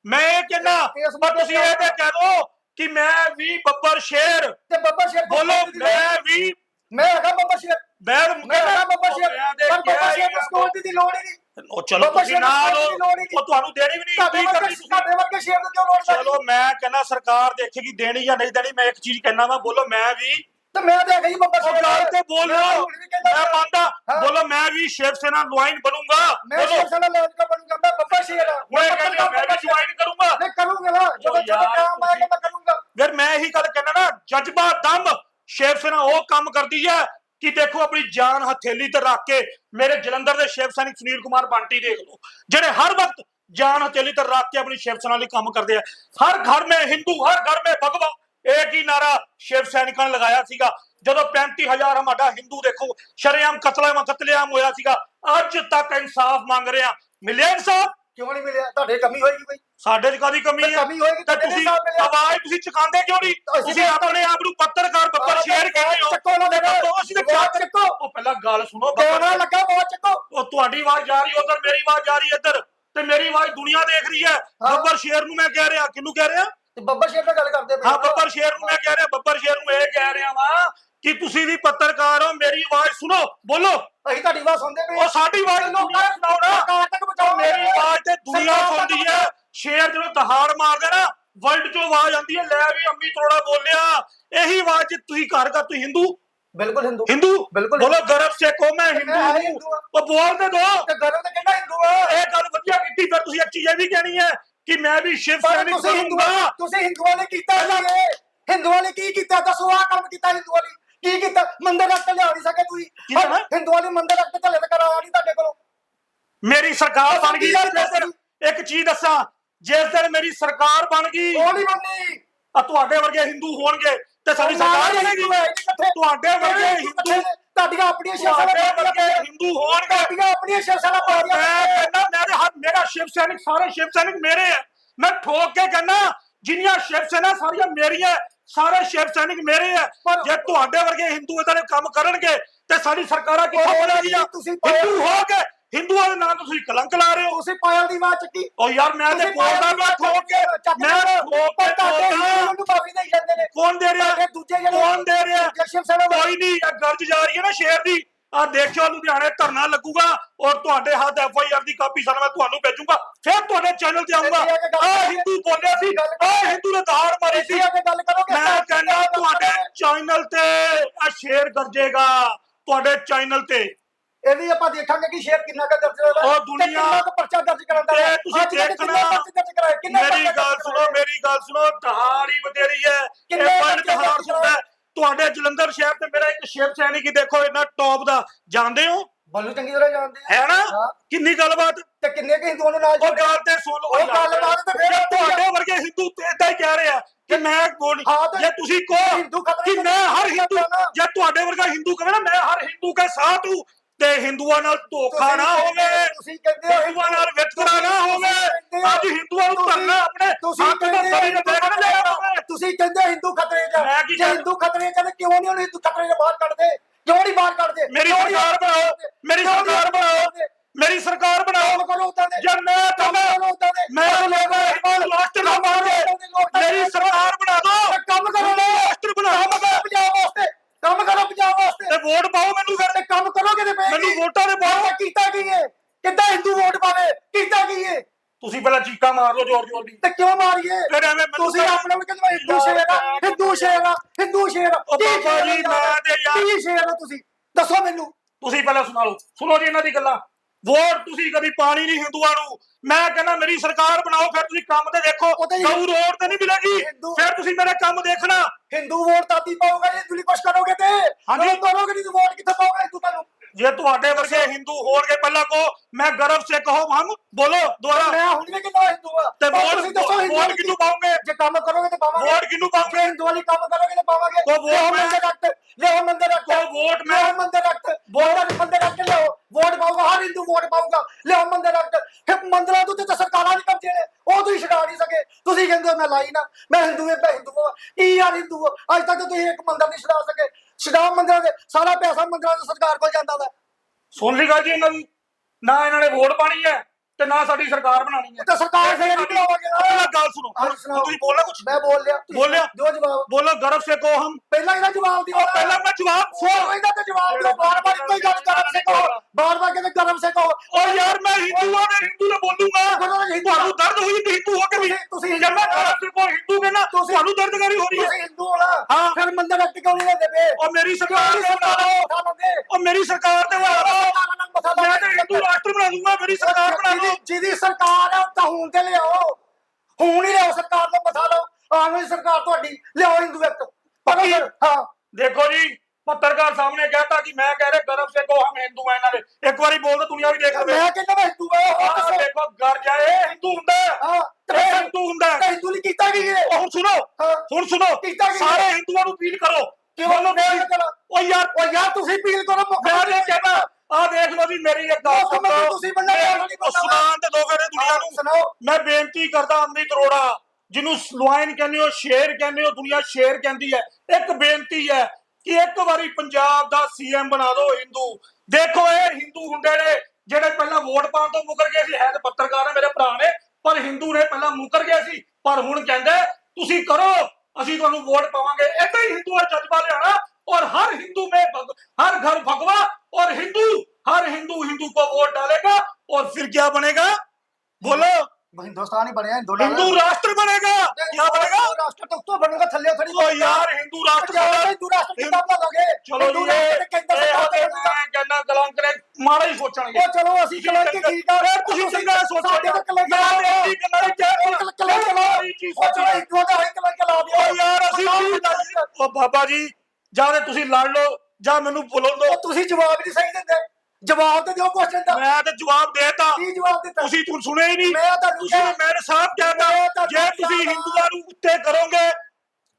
ਮੈਂ ਇਹ ਕਹਿੰਦਾ ਇਸ ਪਰ ਤੁਸੀਂ ਇਹ ਤੇ ਕਹਿ ਦੋ ਕਿ ਮੈਂ ਵੀ ਬੱਬਰ ਸ਼ੇਰ। ਤੇ ਬੱਬਾ ਸ਼ੇਰ ਤੋਂ ਬੋਲੋ ਵੱਧ ਦੀ ਲੋੜ- ਮੈਂ ਵੀ ਮੈਂ ਹੈਗਾ ਬੱਬਾ ਸ਼ੇਰ। ਮੈਂ ਮੈਂ ਹੈਗਾ ਬੱਬਾ ਸ਼ੇਰ ਮੈਂ ਤੇ ਪਰ ਬੱਬਾ ਕਿਹਾ ਸ਼ੇਰ ਹੀ ਨੂੰ ਆ। ਸਿਕਿਉਰਿਟੀ ਦੀ ਲੋੜ ਹੀ ਨਹੀਂ ਉਹ ਚਲੋ ਬੱਬਾ ਤੁਸੀਂ ਸ਼ੇਰ ਨੂੰ ਨਾਲ ਸਿਕਿਉਰਿਟੀ ਦੀ ਲੋੜ ਹੀ ਨਹੀਂ। ਉਹ ਤੁਹਾਨੂੰ ਦੇਣੀ ਵੀ ਨਹੀਂ ਤੁਹਾਡੇ ਕੀ ਕਰਨੀ ਵਰਗੇ ਤੁਸੀਂ ਤੁਹਾਡੇ ਵਰਗੇ ਸ਼ੇਰ ਨੂੰ ਕਿਉਂ ਲੋੜ ਪੈ ਚਲੋ ਮੈਂ ਕਹਿੰਦਾ ਸਰਕਾਰ ਦੇਖੇਗੀ ਦੇਣੀ ਜਾਂ ਨਹੀਂ ਦੇਣੀ ਮੈਂ ਇੱਕ ਚੀਜ਼ ਕਹਿਣਾ ਵਾ ਬੋਲੋ ਮੈਂ ਵੀ ਤੇ ਮੈਂ ਤਾਂ ਹੈਗਾ ਜੀ ਬੱਬਾ ਉਹ ਸ਼ੇਰ ਗੱਲ ਤੇ ਬੋਲ ਮੈਂ ਰਿਹਾ ਹੁਣ ਵੀ ਕਹਿੰਦਾ ਮੈਂ ਮੰਨਦਾ। ਹਾਂ। ਬੋਲੋ ਮੈਂ ਵੀ ਸ਼ਿਵ ਸੈਨਾ ਜੁਆਇਨ ਬਣੂੰਗਾ। ਮੈਂ ਬੋਲੋ। ਸ਼ੇਰ ਸਾਡਾ ਲੈਣ ਦਾ ਬਣੂਗਾ ਮੈਂ ਬੱਬਾ ਸ਼ੇਰ ਆ। ਮੈਂ ਕਹਿੰਦਾ ਮੈਂ ਵੀ ਜੁਆਇਨ ਕਰੂੰਗਾ। ਮੈਂ ਕਰੂੰਗਾ ਨਾ ਜਦੋਂ ਜਦੋਂ ਯਾਰ ਟਾਈਮ ਆਏਗਾ ਮੈਂ ਕਰੂੰਗਾ। ਫਿਰ ਮੈਂ ਇਹੀ ਗੱਲ ਕਹਿਣਾ ਨਾ ਜਜ਼ਬਾ ਦਮ। ਸ਼ਿਵ ਸੈਨਾ ਉਹ ਕੰਮ ਕਰਦੀ ਹੈ ਕਿ ਦੇਖੋ ਆਪਣੀ ਜਾਨ ਹਥੇਲੀ ਤੇ ਰੱਖ ਕੇ ਮੇਰੇ ਜਲੰਧਰ ਦੇ ਸ਼ਿਵ ਸੈਨਿਕ ਸੁਨੀਲ ਕੁਮਾਰ ਬੰਟੀ ਦੇਖ ਲਓ, ਜਿਹੜੇ ਹਰ ਵਕਤ ਜਾਨ ਹਥੇਲੀ ਤੇ ਰੱਖ ਕੇ ਆਪਣੀ ਸ਼ਿਵ ਸੈਨਾ ਲਈ ਕੰਮ ਕਰਦੇ ਆ। ਹਰ ਘਰ ਮੇ ਹਿੰਦੂ ਹਰ ਘਰ ਮੇ ਭਗਵਾ ਇਹ ਹੀ ਨਾਰਾ ਸ਼ਿਵ ਸੈਨਿਕਾਂ ਨੇ ਲਗਾਇਆ ਸੀਗਾ? ਜਦੋਂ 35000 ਹਮਾਡਾ ਹਿੰਦੂ ਦੇਖੋ, ਸ਼ਰੇਆਮ ਕਤਲੇਆਮ ਕਤਲੇਆਮ ਹੋਇਆ ਸੀਗਾ। ਅੱਜ ਤੱਕ ਇਨਸਾਫ ਮੰਗ ਰਹੇ। ਮਿਲਿਆ ਇਨਸਾਫ? ਕਿਉਂ ਨਹੀਂ ਮਿਲਿਆ? ਤੁਹਾਡੇ ਕਮੀ ਹੋਏਗੀ ਕੋਈ ਸਾਡੇ ਚ ਕਾਦੀ ਕਮੀ ਹੈ ਕਮੀ ਹੋਏਗੀ ਤੇ ਤੁਸੀਂ ਆਵਾਜ਼ ਤੁਸੀਂ ਚੁਕਾਉਂਦੇ ਕਿਉਂ ਨਹੀਂ? ਤੁਸੀਂ ਆਪਣੇ ਆਪ ਨੂੰ ਪੱਤਰਕਾਰ ਬੱਬਰ ਸ਼ੇਰ ਕਹਿੰਦੇ ਹੋ। ਚੱਕੋ ਨਾ ਮੇਰੇ ਚੱਕੋ, ਅਸੀਂ ਤਾਂ ਆਵਾਜ਼ ਚੱਕੋ। ਉਹ ਪਹਿਲਾਂ ਗੱਲ ਸੁਣੋ ਬੱਬਰ ਲੱਗਾ ਆਵਾਜ਼ ਚੱਕੋ। ਉਹ ਤੁਹਾਡੀ ਆਵਾਜ਼ ਜਾ ਰਹੀ ਉਧਰ ਮੇਰੀ ਆਵਾਜ਼ ਜਾ ਰਹੀ ਇੱਧਰ। ਤੇ ਮੇਰੀ ਆਵਾਜ਼ ਦੁਨੀਆ ਦੇਖ ਰਹੀ ਹੈ। ਬੱਬਰ ਸ਼ੇਰ ਨੂੰ ਮੈਂ ਕਹਿ ਰਿਹਾ। ਕਿਹਨੂੰ ਕਹਿ ਰਿਹਾ? ਤੇ ਬੱਬਾ ਸ਼ੇਰ ਨਾਲ ਗੱਲ ਕਰਦੇ ਪਏ ਹੋ। ਬੱਬਰ ਸ਼ੇਰ ਨੂੰ ਮੈਂ ਕਹਿ ਰਿਹਾ। ਬੱਬਰ ਸ਼ੇਰ ਨੂੰ ਇਹ ਕਹਿ ਰਿਹਾ ਵਾਂ ਕਿ ਤੁਸੀਂ ਵੀ ਪੱਤਰਕਾਰ ਹੋ ਮੇਰੀ ਆਵਾਜ਼ ਸੁਣੋ ਬੋਲੋ। ਅਸੀਂ ਤੁਹਾਡੀ ਆਵਾਜ਼ ਸੁਣਦੇ ਪਏ ਉਹ ਸਾਡੀ ਆਵਾਜ਼ ਦੁਨੀਆ ਨੂੰ ਸਰਕਾਰ ਤੱਕ ਪਹੁੰਚਾਓ। ਮੇਰੀ ਆਵਾਜ਼ ਤੇ ਦੁਨੀਆ ਸੁਣਦੀ ਹੈ। ਸ਼ੇਰ ਜਦੋਂ ਦਹਾੜ ਮਾਰਦਾ ਨਾ ਵਰਲਡ ਚੋਂ ਆਵਾਜ਼ ਆਉਂਦੀ ਹੈ ਲੈ ਵੀ ਅੰਮੀ ਤੋੜਾ ਬੋਲਿਆ। ਇਹੀ ਆਵਾਜ਼ ਚ ਤੁਸੀਂ ਘਰ ਘਰ ਤੁਸੀਂ ਹਿੰਦੂ? ਬਿਲਕੁਲ ਹਿੰਦੂ। ਹਿੰਦੂ? ਬਿਲਕੁਲ। ਬੋਲੋ ਗਰਵ ਸੇ ਕਹੋ ਮੈਂ ਹਿੰਦੂ। ਉਹ ਬੋਲਦੇ ਦੋ। ਤੇ ਗਰਮ ਤੇ ਕਹਿੰਦਾ ਹਿੰਦੂ ਆ। ਇਹ ਗੱਲ ਵਧੀਆ ਕੀਤੀ ਫਿਰ ਤੁਸੀਂ ਇੱਕ ਚੀਜ਼ ਇਹ ਵੀ ਕਹਿਣੀ ਹੈ ਕਿ ਮੈਂ ਵੀ ਸ਼ਿਵ ਸੈਨਿਕ ਬਣੂੰਗਾ। ਤੁਸੀਂ ਹਿੰਦੂਆਂ ਨੇ ਕੀਤਾ ਕੀ ਹਿੰਦੂਆਂ ਨੇ ਕੀ ਕੀਤਾ? ਦੱਸੋ ਆਹ ਕੰਮ ਕੀਤਾ ਹਿੰਦੂਆਂ ਨੇ। ਕੀ ਮੰਦਰ ਰੱਖ ਕੇ ਲਿਆ ਨਹੀਂ ਸਕੇ ਤੁਸੀਂ। ਕੀ ਕਰਨਾ? ਹਿੰਦੂਆਂ ਨੇ ਮੰਦਰ ਰੱਖ ਕੇ ਥੱਲੇ ਤੇ ਕਰਾਇਆ ਨਹੀਂ ਤੁਹਾਡੇ ਕੋਲੋਂ। ਮੇਰੀ ਸਰਕਾਰ ਬਣ ਗਈ। ਕੀ ਜਿਸ ਦਿਨ ਇੱਕ ਚੀਜ਼ ਦੱਸਾਂ। ਜਿਸ ਦਿਨ ਮੇਰੀ ਸਰਕਾਰ ਬਣ ਗਈ ਉਹ ਨਹੀਂ ਮੰਨੀ ਆ ਤੁਹਾਡੇ ਵਰਗੇ ਹਿੰਦੂ ਹੋਣਗੇ ਤੇ ਸਾਡੀ ਸਰਕਾਰ ਬਣੇਗੀ। ਤੁਹਾਡੇ ਵਰਗੇ ਹਿੰਦੂ ਤੁਹਾਡੀਆਂ ਆਪਣੀਆਂ ਸ਼ਾਸਨਾਂ ਤੁਹਾਡੇ ਵਰਗੇ ਹਿੰਦੂ ਹੋਣਗੇ। ਤੁਹਾਡੀਆਂ ਆਪਣੀਆਂ ਸ਼ਾਸਨਾਂ ਪਾਉਂਦੀਆਂ ਮੈਂ ਕਹਿੰਦਾ ਮੇਰੇ ਹੱਥ ਮੇਰਾ ਸ਼ਿਵ ਸੈਨਿਕ ਸਾਰੇ ਸ਼ਿਵ ਸੈਨਿਕ ਮੇਰੇ ਹੈ ਮੈਂ ਠੋਕ ਕੇ ਕਹਿੰਦਾ ਜਿੰਨੀਆਂ ਸ਼ਿਵ ਸੈਨਾ ਸਾਰੀਆਂ ਮੇਰੀਆਂ। ਸਾਰੇ ਸ਼ਿਵ ਸੈਨਿਕ ਮੇਰੇ ਹੈ ਪਰ- ਜੇ ਤੁਹਾਡੇ ਵਰਗੇ ਹਿੰਦੂ ਇਦਾਂ ਦੇ ਕੰਮ ਕਰਨਗੇ ਤੇ ਸਾਡੀ ਸਰਕਾਰਾਂ ਕਿੱਥੋਂ ਉਹ ਬਣਨਗੀਆਂ ਤੁਸੀਂ ਪਾਇਆ- ਹਿੰਦੂ ਹੋ ਕੇ ਹਿੰਦੂਆਂ ਦੇ ਨਾਂ ਤੁਸੀਂ ਕਲੰਕ ਲਾ ਰਹੇ ਹੋ। ਤੁਸੀਂ ਪਾਇਲ ਦੀ ਆਵਾਜ਼ ਚੱਕੀ। ਉਹ ਯਾਰ ਮੈਂ ਤੇ ਤੁਸੀਂ ਬੋਲਦਾ ਮੈਂ ਠੋਕ ਕੇ ਚੱਕ ਮੈਂ ਠੋਕ ਕੇ ਪਰ ਤੁਹਾਡੇ ਹਿੰਦੂ ਬੋਲਦਾ ਨੂੰ ਮਾਫੀ ਨਹੀਂ ਜਾਂਦੇ ਨੇ। ਕੌਣ ਦੇ ਰਿਹਾ? ਤੁਹਾਡੇ ਦੂਜੇ ਜਿਹੜੇ ਕੌਣ ਦੇ ਰਿਹਾ? ਦੂਜੇ ਸ਼ਿਵ ਸੈਨਾ ਵਾਲੇ ਕੋਈ ਨਹੀਂ ਇਹ ਗਰਜ ਜਾ ਰਹੀ ਹੈ ਨਾ ਸ਼ੇਰ ਦੀ। ਆ ਦੇਖਿਓ ਲੁਧਿਆਣੇ ਧਰਨਾ ਲੱਗੂਗਾ ਔਰ ਤੁਹਾਡੇ ਹੱਥ ਐਫ ਆਈ ਆਰ ਦੀ ਕਾਪੀ ਸਾਨੂੰ ਮੈਂ ਤੁਹਾਨੂੰ ਭੇਜੂਗਾ ਫਿਰ ਤੁਹਾਡੇ ਚੈਨਲ ਤੇ ਆਉਂਗਾ ਆ। ਹਿੰਦੂ ਬੋਲਿਆ ਸੀ ਆ ਹਿੰਦੂ ਨੇ ਦਾੜ ਮਾਰੀ ਸੀ। ਮੈਂ ਕਹਿੰਦਾ ਤੁਹਾਡੇ ਚੈਨਲ ਤੇ ਆ ਸ਼ੇਰ ਗਰਜੇਗਾ ਤੁਹਾਡੇ ਚੈਨਲ ਤੇ। ਇਹ ਵੀ ਆਪਾਂ ਦੇਖਾਂਗੇ ਕਿ ਸ਼ੇਰ ਕਿੰਨਾ ਕੁ ਦਰਜ ਹੋਇਆ ਉਹ ਦੁਨੀਆ- ਕਿੰਨਾ ਕੁ ਪਰਚਾ ਦਰਜ ਕਰਾਂਦਾ ਤੇ ਤੁਸੀਂ ਦੇਖਣਾ। ਮੇਰੀ ਗੱਲ ਸੁਣੋ ਮੇਰੀ ਗੱਲ ਸੁਣੋ ਦਹਾੜ ਹੀ ਵਧੇਰੀ ਹੈ। ਇਹ ਦਹਾੜ ਦਰਜ ਸੁਣਦਾ। ਤੁਹਾਡੇ ਜਲੰਧਰ ਸ਼ਹਿਰ ਤੇ ਮੇਰਾ ਇੱਕ ਸ਼ਿਵ ਸੈਨਿਕ ਹੀ ਦੇਖੋ ਇੰਨਾ ਟੌਪ ਦਾ ਜਾਣਦੇ ਹੋ ਬੱਲੂ ਚੰਗੀ ਤਰ੍ਹਾਂ ਜਾਣਦੇ ਆ ਹੈ ਨਾ ਹਾਂ। ਕਿੰਨੀ ਗੱਲਬਾਤ ਤੇ ਕਿੰਨੇ ਕੁ ਹਿੰਦੂਆਂ ਨੂੰ ਨਾਲ ਉਹ ਗੱਲ ਤੇ ਸੁਣ ਉਹ। ਗੱਲਬਾਤ ਤੇ ਫਿਰ ਜੇ। ਤੁਹਾਡੇ ਵਰਗੇ ਹਿੰਦੂ ਤੇ ਏਦਾਂ ਹੀ ਕਹਿ ਰਹੇ ਆ ਕਿ ਮੈਂ ਹਾਂ ਤੇ ਜੇ ਤੁਸੀਂ ਕਹੋ ਹਿੰਦੂ ਖਤਰੇ ਕਿ ਮੈਂ ਹਰ ਹਿੰਦੂ। ਜੇ ਤੁਹਾਡੇ ਵਰਗਾ ਹਿੰਦੂ ਕਹੇ ਨਾ ਮੈਂ ਹਰ ਹਿੰਦੂ ਕੇ ਸਾਥ ਹੂੰ ਤੇ ਹਿੰਦੂਆਂ ਨਾਲ ਧੋਖਾ ਨਾ ਹੋਵੇ ਤੁਸੀਂ ਕਹਿੰਦੇ ਹੋ ਹਿੰਦੂਆਂ ਨਾਲ ਵਿਤਕਰਾ ਨਾ ਹੋਵੇ ਅੱਜ ਹਿੰਦੂਆਂ ਨੂੰ ਧਰਨਾ ਆਪਣੇ ਤੁਸੀਂ ਕਹਿੰਦੇ। ਤੁਸੀਂ ਕਹਿੰਦੇ ਹਿੰਦੂ ਖਤਰੇ ਚ। ਮੈਂ ਕੀ ਜੇ ਕਹਿ- ਹਿੰਦੂ ਖਤਰੇ ਚ ਕਿਉਂ ਨਹੀਂ ਉਹਨੂੰ ਹਿੰਦੂ ਖਤਰੇ ਚ ਬਾਹਰ ਕੱਢਦੇ? ਕਿਉਂ ਨਹੀਂ ਬਾਹਰ ਕੱਢਦੇ? ਮੇਰੀ ਸਰਕਾਰ ਬਣਾਓ? ਮੇਰੀ ਸਰਕਾਰ ਬਣਾਓ? ਮੇਰੀ ਸਰਕਾਰ ਬਣਾਓ। ਜੇ ਮੈਂ ਦੇ ਮੈਂ ਲੋਕਾਂ ਨਾ ਮਾਰੇ ਮੇਰੀ ਸਰਕਾਰ ਬਣਾ ਦਿਓ। ਕੰਮ ਕਰੋ ਰਾਸ਼ਟਰ ਬਣਾ ਕੰਮ ਕਰੋ ਪੰਜਾਬ ਵਾਸਤੇ। ਕੰਮ ਕਰੋ ਪੰਜਾਬ ਵਾਸਤੇ। ਤੇ ਵੋਟ ਪਾਓ ਮੈਨੂੰ ਫਿਰ। ਤੇ ਕੰਮ ਕਰੋਗੇ ਤੇ ਮੈਨੂੰ ਵੋਟਾਂ ਦੇ ਪਾਓ ਕੀਤਾ ਕੀ ਹੈ ਕਿੱਦਾਂ ਹਿੰਦੂ ਵੋਟ ਪਾਵੇ? ਕੀਤਾ ਕੀ ਹੈ ਤੁਸੀਂ ਪਹਿਲਾਂ ਚੀਕਾਂ ਮਾਰ ਲਓ ਜ਼ੋਰ ਜ਼ੋਰ ਦੀ। ਤੇ ਕਿਉਂ ਮਾਰੀਏ? ਫਿਰ ਐਵੇਂ ਤੁਸੀਂ ਆਪਣੇ ਨੂੰ ਕਹਿੰਦੇ ਹਿੰਦੂ ਸ਼ੇਰ ਆ ਹਿੰਦੂ ਸ਼ੇਰ ਆ ਹਿੰਦੂ ਸ਼ੇਰ ਉਹ ਬਾਬਾ ਜੀ, ਮੈਂ ਤੇ ਯਾਰ- ਕੀ ਸ਼ੇਰ ਆ ਤੁਸੀਂ? ਦੱਸੋ ਮੈਨੂੰ। ਤੁਸੀਂ ਪਹਿਲਾਂ ਸੁਣਾ ਲਓ। ਸੁਣੋ ਜੀ ਇਹਨਾਂ ਦੀ ਗੱਲਾਂ। ਵੋਟ ਤੁਸੀਂ ਕਦੀ ਪਾਣੀ ਨਹੀਂ ਹਿੰਦੂਆਂ ਨੂੰ। ਮੈਂ ਕਹਿੰਦਾ ਮੇਰੀ ਸਰਕਾਰ ਬਣਾਓ ਫਿਰ ਤੁਸੀਂ ਕੰਮ ਤੇ ਦੇਖੋ। ਉਹ ਤਾਂ ਗਊ ਰੋਡ ਤੇ ਨਹੀਂ ਮਿਲੇਗੀ। ਹਿੰਦੂ- ਫਿਰ ਤੁਸੀਂ ਮੇਰੇ ਕੰਮ ਦੇਖਣਾ। ਹਿੰਦੂ ਵੋਟ ਤਾਤੀ ਪਾਓਗੇ ਜੇ ਤੁਸੀਂ ਕੁਛ ਕਰੋਗੇ ਤੇ? ਹਾਂਜੀ। ਕਰੋਗੇ ਨਹੀਂ ਵੋਟ ਕਿੱਥੇ ਪਾਓਗੇ ਤੂੰ ਤੁਹਾਨੂੰ? ਜੇ ਤੁਹਾਡੇ ਵਰਗੇ ਹਿੰਦੂ ਹੋਣਗੇ ਪਹਿਲਾਂ ਕੋ ਮੈਂ ਗਰਵ ਸੇ ਕਹੋ ਹਮ ਬੋਲੋ ਦੁਬਾਰਾ। ਮੈਂ ਹੁਣ ਵੀ ਕਿੰਨਾ ਹਿੰਦੂ ਆ? ਤੇ ਵੋਟ ਤੁਸੀਂ ਦੱਸੋ ਹਿੰਦੂ ਵੋਟ ਕਿਹਨੂੰ ਪਾਉਂਗੇ ਜੇ ਕੰਮ ਕਰੋਗੇ ਤੇ ਪਾਵਾਂਗੇ। ਵੋਟ ਕਿਹਨੂੰ ਪਾਉਂਗੇ ਹਿੰਦੂ ਵਾਲੀ ਕੰਮ ਕਰੋਗੇ ਤੇ ਪਾਵਾਂਗੇ। ਉਹ ਵੋਟ ਮੈਂ- ਮੰਦਰ ਰੱਖ ਲਿਆਓ ਮੰਦਰ ਰੱਖ। ਉਹ ਵੋਟ ਮੈਂ- ਮੰਦਰ ਰੱਖ। ਵੋਟ ਮੰਦਰ ਰੱਖ ਕੇ ਲਿਆਓ। ਵੋਟ ਪਾਊਗਾ ਹਰ ਹਿੰਦੂ ਵੋਟ ਪਾਊਗਾ। ਲਿਆਓ ਮੰਦਰ ਰੱਖ। ਫਿਰ ਮੰਦਰਾਂ ਦੇ ਉੱਤੇ ਤਾਂ ਸਰਕਾਰਾਂ ਨਹੀਂ ਕਬਜ਼ੇ ਨੇ। ਉਹ ਤੁਸੀਂ ਛਡਾ ਨਹੀਂ ਸਕੇ। ਤੁਸੀਂ ਕਹਿੰਦੇ ਹੋ ਮੈਂ ਲਾਈ ਨਾ। ਮੈਂ ਹਿੰਦੂ ਹਾਂ ਮੈਂ ਹਿੰਦੂ ਹਾਂ। ਕੀ ਯਾਰ ਹਿੰਦੂ ਹੋ। ਅੱਜ ਤੱਕ ਤੁਸੀਂ ਇੱਕ ਮੰਦਰ ਨਹੀਂ ਛਡਾ ਸਕੇ। ਛਡਾ ਮੰਦਰਾਂ ਦੇ ਸਾਰਾ ਪੈਸਾ ਮੰਦਰਾਂ ਦੀ ਸਰਕਾਰ ਕੋਲ ਜਾਂਦਾ ਵਾ। ਸੁਣ ਲਈ ਗੱਲ ਜੀ ਇਹਨਾਂ ਦੀ। ਨਾ ਇਹਨਾਂ ਨੇ ਵੋਟ ਪਾਣੀ ਹੈ ਤੇ ਨਾ ਸਾਡੀ ਸਰਕਾਰ ਬਣਾਣੀ ਹੈ। ਤੇ ਸਰਕਾਰ ਫੇਰ ਹੀ ਬਣਾਵਾਂਗੇ। ਪਹਿਲਾਂ ਗੱਲ ਸੁਣੋ। ਹਾਂ, ਹੁਣ ਸੁਣਾਓ। ਤੁਸੀਂ ਬੋਲਣਾ ਕੁਝ ਮੈਂ ਬੋਲ ਲਿਆ ਤੁਸੀਂ ਬੋਲਿਆ। ਦਿਓ ਜਵਾਬ ਬੋਲੋ ਗਰਵ ਸੇ ਕਹੋ ਹਮ। ਪਹਿਲਾਂ ਇਹਦਾ ਜਵਾਬ ਦਿਓ। ਉਹ ਪਹਿਲਾਂ ਮੈਂ ਜਵਾਬ ਉਹ ਇਹਦਾ ਤੇ ਜਵਾਬ ਦਿਓ। ਬਾਰ ਬਾਰ ਕੋਈ ਗੱਲ ਗਰਮ ਸੇ ਕਹੋ। ਬਾਰ ਬਾਰ ਕਹਿੰਦੇ ਗਰਮ ਸੇ ਕਹੋ। ਓ ਯਾਰ ਮੈਂ ਹਿੰਦੂ ਆ ਮੈਂ ਹਿੰਦੂ ਨੇ ਬੋਲੂਗਾ। ਤੁਹਾਨੂੰ ਦਰਦ ਹੋਈ ਵੀ ਹਿੰਦੂ ਹੋ ਕੇ ਵੀ। ਤੁਸੀਂ- ਤੁਸੀਂ ਜਦ ਮੈਂ ਗਰਵ ਸੇ ਹਿੰਦੂ ਤੁਹਾਨੂੰ ਦਰਦ ਕਰੀ ਹੋ ਰਹੀ ਹੈ। ਹਿੰਦੂ ਹੋਣਾ ਹਾਂ। ਫਿਰ ਮੰਦਰ ਰੱਖ ਕਿਉਂ ਨਹੀਂ ਲੈਂਦੇ ਪਏ ਉਹ ਮੇਰੀ ਸਰਕਾਰ ਦੇ ਬਣਾ ਲਓ ਉਹ ਮੇਰੀ ਸਰਕਾਰ ਦੇ ਬਣਾ ਲਓ ਮੈਂ ਤਾਂ ਹਿੰਦੂ ਰਾਸ਼ਟਰ ਬਣਾ ਦੂੰਗਾ ਮੇਰੀ ਸਰਕਾਰ ਬਣਾ ਲਓ ਜਿਹਦੀ- ਸਰਕਾਰ ਹੈ ਉਹ ਤਾਂ ਹੁਣ ਤੇ ਲਿਆਓ। ਹੁਣ ਹੀ ਲਿਆਓ ਸਰਕਾਰ ਨੂੰ ਮਸਾ ਲਓ। ਵਾਲੀ ਸਰਕਾਰ ਤੁਹਾਡੀ ਲਿਆਓ ਹਿੰਦੂ ਇੱਕ। ਪਕੜੋ ਹਾਂ। ਦੇਖੋ ਜੀ ਪੱਤਰਕਾਰ ਸਾਹਮਣੇ ਕਹਿਤਾ ਕਿ ਮੈਂ ਕਹਿ ਰਿਹਾ ਗਰਵ ਸੇ ਕੋ ਹਮ ਹਿੰਦੂ ਹੈ ਨਾਲੇ ਇੱਕ ਵਾਰੀ ਬੋਲ ਤਾਂ ਦੁਨੀਆ ਵੀ ਦੇਖ ਲਵੇ ਮੈਂ ਕਹਿੰਦਾ ਮੈਂ ਹਿੰਦੂ ਹਾਂ ਹੋਰ ਆਹ ਕਿਸੇ ਦੇਖੋ ਗਰ ਜਾਏ ਹਿੰਦੂ ਹੁੰਦਾ ਹੈ। ਹਾਂ ਤੇ ਇਹ ਹਿੰਦੂ ਹੁੰਦਾ ਹੈ। ਤਾਂ ਹਿੰਦੂ ਨੇ ਕੀਤਾ ਕੀ ਹੈ ਉਹ ਹੁਣ ਸੁਣੋ ਹਾਂ। ਹੁਣ ਕੀਤਾ ਸੁਣੋ ਕੀ? ਸਾਰੇ ਹਿੰਦੂਆਂ ਨੂੰ ਅਪੀਲ ਕਰੋ ਕਿ ਉਹਨੂੰ ਅਪੀਲ ਕਰੋ। ਉਹ ਯਾਰ ਉਹ ਯਾਰ ਤੁਸੀਂ ਅਪੀਲ ਕਰੋ ਮੁੱਖ ਮੈਂ ਇਹ ਮੰਤਰੀ ਕਹਿੰਦਾ ਆ ਦੇਖ ਲਓ ਵੀ ਮੇਰੀ ਇੱਕ ਗੱਲ ਮੁੱਖ ਮੰਤਰੀ ਸੁਣੋ। ਤੁਸੀਂ ਬੰਦਾ ਯਾਰ ਨਹੀਂ ਮੈਂ ਪਤਾ ਸੁਣਾਉਣ ਤੇ ਲੋਕਾਂ ਨੇ ਦੁਨੀਆ ਨੂੰ ਸੁਣਾਓ। ਮੈਂ ਬੇਨਤੀ ਕਰਦਾ ਅੰਮ੍ਰਿਤ ਅਰੋੜਾ ਜਿਹਨੂੰ ਸਲਵਾਈਨ ਕਹਿੰਦੇ ਹੋ ਸ਼ੇਰ ਕਹਿੰਦੇ ਹੋ ਦੁਨੀਆ ਸ਼ੇਰ ਕਹਿੰਦੀ ਹੈ ਇੱਕ ਬੇਨਤੀ ਹੈ ਕਿ ਇੱਕ ਵਾਰੀ ਪੰਜਾਬ ਦਾ ਸੀਐਮ ਬਣਾ ਦਿਓ ਹਿੰਦੂ ਦੇਖੋ ਇਹ ਹਿੰਦੂ ਹੁੰਦੇ ਨੇ ਜਿਹੜੇ ਪਹਿਲਾਂ ਵੋਟ ਪਾਉਣ ਤੋਂ ਮੁਕਰ ਗਏ ਸੀ ਹੈ ਤੇ ਪੱਤਰਕਾਰ ਨੇ ਮੇਰੇ ਭਰਾ ਨੇ ਪਰ ਹਿੰਦੂ ਨੇ ਪਹਿਲਾਂ ਮੁਕਰ ਗਏ ਸੀ ਪਰ ਹੁਣ ਕਹਿੰਦੇ ਤੁਸੀਂ ਕਰੋ ਅਸੀਂ ਤੁਹਾਨੂੰ ਵੋਟ ਪਾਵਾਂਗੇ ਏਦਾਂ ਹੀ ਹਿੰਦੂ ਦਾ ਜਜ਼ਬਾ ਲਿਆਣਾ और हर हिंदू में भग, हर घर भगवा और हिंदू हर हिंदू हिंदू को वोट डालेगा और फिर क्या बनेगा बोलो ਹਿੰਦੁਸਤਾਨ ਹੀ ਬਣਿਆ ਹਿੰਦੂ हिंदू राष्ट्र बनेगा क्या बनेगा ਰਾਸ਼ਟਰ ਤੋਂ ਉੱਤੋਂ ਬਣੂਗਾ ਥੱਲੇ ਥੋੜੀ ओ यार हिंदू राष्ट्र ਪੰਜਾਬ बनेगा। ਹਿੰਦੂ ਰਾਸ਼ਟਰ ਕਿੱਦਾਂ ਬਣਾਵਾਂਗੇ ਚਲੋ ਜੀ ਹਿੰਦੂ ਰਾਸ਼ਟਰ ਤੇ ਕੇਂਦਰ ਇਹ ਸਰਕਾਰ ਹਜੇ ਦੇ ਮੈਂ ਕਹਿੰਦਾ ਕਲੰਕ ਨੇ ਮਾੜਾ ਹੀ ਸੋਚਣਗੇ ਉਹ ਚਲੋ ਅਸੀਂ ਕਲੰਕ ਠੀਕ ਆ ਫਿਰ ਤੁਸੀਂ ਚੰਗਾ ਸੋਚੋ ਸਾਡੇ ਤਾਂ ਕਲੰਕ ਮੈਂ ਲਾ ਦਿਓ। ਬੇਨਤੀ ਕਰਨਾ ਵੀ ਚਾਹੀਦਾ ਕਲੰਕ ਕਲੰਕ ਲਾ ਉਹ ਚਲੋ ਹਿੰਦੂਆਂ ਦਾ ਹੀ ਕਲੰਕ ਲਾ ਦਿਓ ਓ ਯਾਰ ਅਸੀਂ ਕੀ ਕਰੀਏ? ਓ ਬਾਬਾ ਜੀ ਜਾਂ ਤੇ ਤੁਸੀਂ ਲੜ ਲਓ ਜਾਂ ਮੈਨੂੰ ਬੋਲਣ ਦਿਓ ਉਹ ਤੁਸੀਂ ਜਵਾਬ ਨਹੀਂ ਸਹੀ ਦਿੰਦੇ ਜਵਾਬ ਤੇ ਦਿਓ ਕੁਐਸਚਨ ਦਾ। ਮੈਂ ਤੇ ਜਵਾਬ ਦੇਤਾ। ਕੀ ਜਵਾਬ ਦਿੱਤਾ? ਤੁਸੀਂ ਤੂੰ ਸੁਣਿਆ ਹੀ ਨਹੀਂ। ਮੈਂ ਤੁਹਾਨੂੰ ਤੁਸੀਂ ਕਿਹਾ- ਮੇਰੇ ਸਾਹਬ ਮੈਂ ਤੁਹਾਨੂੰ ਜੇ ਤੁਸੀਂ ਹਿੰਦੂਆਂ ਨੂੰ ਉੱਤੇ ਕਰੋਗੇ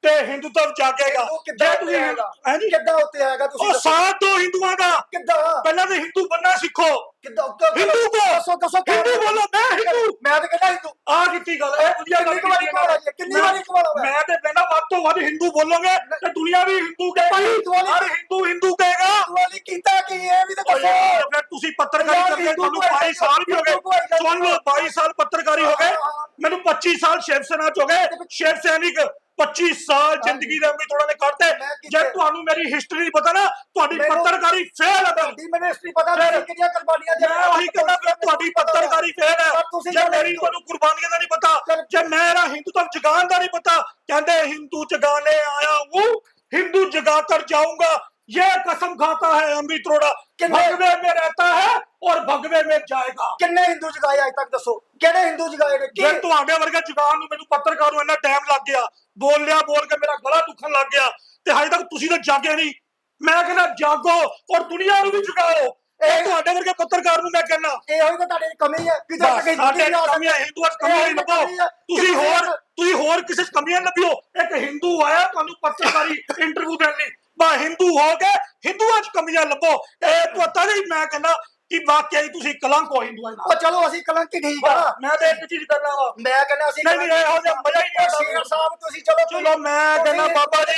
ਤੇ ਹਿੰਦੂਤਵ ਜਾਗੇਗਾ ਉਹ ਜੇ ਕਿੱਦਾਂ ਤੁਸੀਂ ਆਏਗਾ? ਹਾਂਜੀ ਕਿੱਦਾਂ ਉੱਤੇ ਆਏਗਾ ਤੁਸੀਂ ਉਹ ਦੱਸੋ। ਸਾਥ ਦੋ ਹਿੰਦੂਆਂ ਦਾ। ਕਿੱਦਾਂ? ਪਹਿਲਾਂ ਤਾਂ ਹਿੰਦੂ ਬੰਨਾ ਸਿੱਖੋ। ਕਿੱਦਾਂ? ਉੱਤੇ ਹਿੰਦੂ ਕੋ ਦੱਸੋ ਦੱਸੋ ਕਿਉਂ? ਹਿੰਦੂ ਬੋਲੋ ਮੈਂ ਹਿੰਦੂ। ਮੈਂ ਤਾਂ ਕਹਿੰਦਾ ਹਿੰਦੂ। ਆ ਕੀਤੀ ਗੱਲ ਇਹ ਵਧੀਆ ਗੱਲ ਕਿੰਨੀ ਵਾਰੀ ਕੀਤੀ ਕਵਾਲਾ ਜੀ, ਕਿੰਨੀ ਵਾਰੀ ਕਵਾਲਾ ਹੋਇਆ? ਮੈਂ ਤੇ ਕਹਿੰਦਾ ਵੱਧ ਤੋਂ ਵੱਧ ਹਿੰਦੂ ਬੋਲੋਗੇ ਤੇ ਦੁਨੀਆ ਵੀ ਹਿੰਦੂ ਭਾਈ, ਕਹੇਗੀ ਹਿੰਦੂਆਂ ਨੇ- ਹਰ ਹਿੰਦੂ ਹਿੰਦੂ ਕਹੇਗਾ। ਵਾਲੀ ਕੀਤਾ ਕੀ ਇਹ ਵੀ ਤਾਂ ਓ ਯਾਰ, ਦੱਸੋ ਫਿਰ ਤੁਸੀਂ ਪੱਤਰਕਾਰੀ ਯਾਰ, ਕਰਦੇ ਹਿੰਦੂ ਤੁਹਾਨੂੰ ਭਾਈ 22 ਸਾਲ ਵੀ ਹੋ ਹਿੰਦੂ ਭਾਈ ਗਏ ਸਾਹਿਬ ਸੁਣ ਲਓ 22 ਸਾਲ ਪੱਤਰਕਾਰੀ ਹੋ ਗਏ। ਹਾਂ, ਹਾਂ। ਮੈਨੂੰ 25 ਸਾਲ ਸ਼ਿਵ ਸੈਨਾ ਚ ਹੋ ਗਏ। ਸ਼ਿਵ ਸੈਨਿਕ 25 ਸਾਲ ਜ਼ਿੰਦਗੀ ਦੇ ਅੰਗੀ ਥੋੜਾ ਨੇ ਕੱਢਤੇ। ਜੇ ਤੁਹਾਨੂੰ ਮੇਰੀ ਹਿਸਟਰੀ ਪਤਾ ਨਾ ਤੁਹਾਡੀ ਪੱਤਰਕਾਰੀ ਫੇਲ ਹੈ ਤੁਹਾਡੀ ਮੈਨੂੰ ਹਿਸਟਰੀ ਪਤਾ ਨਹੀਂ ਕਿਹੜੀਆਂ ਕੁਰਬਾਨੀਆਂ ਦੇ ਮੈਂ ਉਹੀ ਕਹਿੰਦਾ ਕਿ ਤੁਹਾਡੀ ਪੱਤਰਕਾਰੀ ਫੇਲ ਹੈ ਜੇ ਮੇਰੀ ਤੁਹਾਨੂੰ ਕੁਰਬਾਨੀਆਂ ਦਾ ਨਹੀਂ ਪਤਾ ਜੇ ਮੇਰਾ ਹਿੰਦੂ ਤਾਂ ਜਗਾਨ ਦਾ ਨਹੀਂ ਪਤਾ ਕਹਿੰਦੇ ਹਿੰਦੂ ਜਗਾਨੇ ਆਇਆ ਉਹ ਹਿੰਦੂ ਜਗਾ ਕਰ ਜਾਊਂਗਾ। ये कसम खाता है अमृत रोड़ा कितने- भगवे में रहता है और भगवे में जाएगा ਕਿੰਨੇ ਹਿੰਦੂ ਜਗਾਏ ਅੱਜ ਤੱਕ ਦੱਸੋ ਕਿਹੜੇ ਹਿੰਦੂ ਜਗਾਏ ਨੇ ਜੇ ਕੀ ਤੁਹਾਡੇ ਵਰਗੇ ਜਗਾਉਣ ਨੂੰ ਮੈਨੂੰ ਪੱਤਰਕਾਰ ਨੂੰ ਇੰਨਾ ਟਾਈਮ ਲੱਗ ਗਿਆ ਬੋਲ ਲਿਆ ਬੋਲ ਕੇ ਮੇਰਾ ਗਲਾ ਦੁਖਣ ਲੱਗ ਗਿਆ ਤੇ ਹਜੇ ਤੱਕ ਤੁਸੀਂ ਤਾਂ ਜਾਗੇ ਨਹੀਂ ਮੈਂ ਕਹਿੰਦਾ ਜਾਗੋ ਔਰ ਦੁਨੀਆ ਨੂੰ ਵੀ ਜਗਾਓ ਇਹ ਇਹ- ਤੁਹਾਡੇ ਵਰਗੇ ਪੱਤਰਕਾਰ ਨੂੰ ਮੈਂ ਕਹਿੰਦਾ ਇਹੋ ਹੀ ਤਾਂ ਤੁਹਾਡੇ ਚ ਕਮੀ ਹੈ ਕਿ ਜਦ ਤੱਕ ਹਿੰਦੂ ਸਾਡੇ ਨਹੀਂ ਆ ਸਕਦੇ ਕਮੀਆਂ ਹਿੰਦੂਆਂ ਚ ਕਮੀਆਂ ਨਹੀਂ ਲੱਭੋ ਤੁਸੀਂ ਹੋਰ ਤੁਸੀਂ ਹੋਰ ਕਿਸੇ ਚ ਕਮੀਆਂ ਲੱਭਿਓ ਇੱਕ ਹਿੰਦੂ ਆਇਆ ਤੁਹਾਨੂੰ ਪੱਤਰਕਾਰੀ ਇੰਟਰਵਿਊ ਦੇਣ ਲਈ ਬਾ ਹਿੰਦੂ ਹੋ ਕੇ ਹਿੰਦੂਆਂ ਚ ਕਮੀਆਂ ਲੱਭੋ। ਇਹ ਪਤਾ ਨਹੀਂ ਮੈਂ ਕਹਿੰਦਾ ਕਿ ਵਾਕਿਆ ਹੀ ਤੁਸੀਂ ਕਲੰਕ ਹੋ ਹਿੰਦੂਆਂ ਉਹ ਦਾ ਚਲੋ ਅਸੀਂ ਕਲੰਕ ਹੀ ਠੀਕ ਆ। ਮੈਂ ਤਾਂ ਇੱਕ ਚੀਜ਼ ਕਰਨਾ ਵਾ। ਮੈਂ ਕਹਿੰਦਾ ਅਸੀਂ ਨਹੀਂ, ਨਹੀਂ, ਇਹੋ ਜਿਹਾ ਮਜ਼ਾ ਹੀ ਨਹੀਂ ਆਉਂਦਾ। ਸ਼ੇਰ ਸਾਹਿਬ ਤੁਸੀਂ ਚਲੋ ਚਲੋ ਮੈਂ ਕਹਿੰਦਾ ਬਾਬਾ ਜੀ।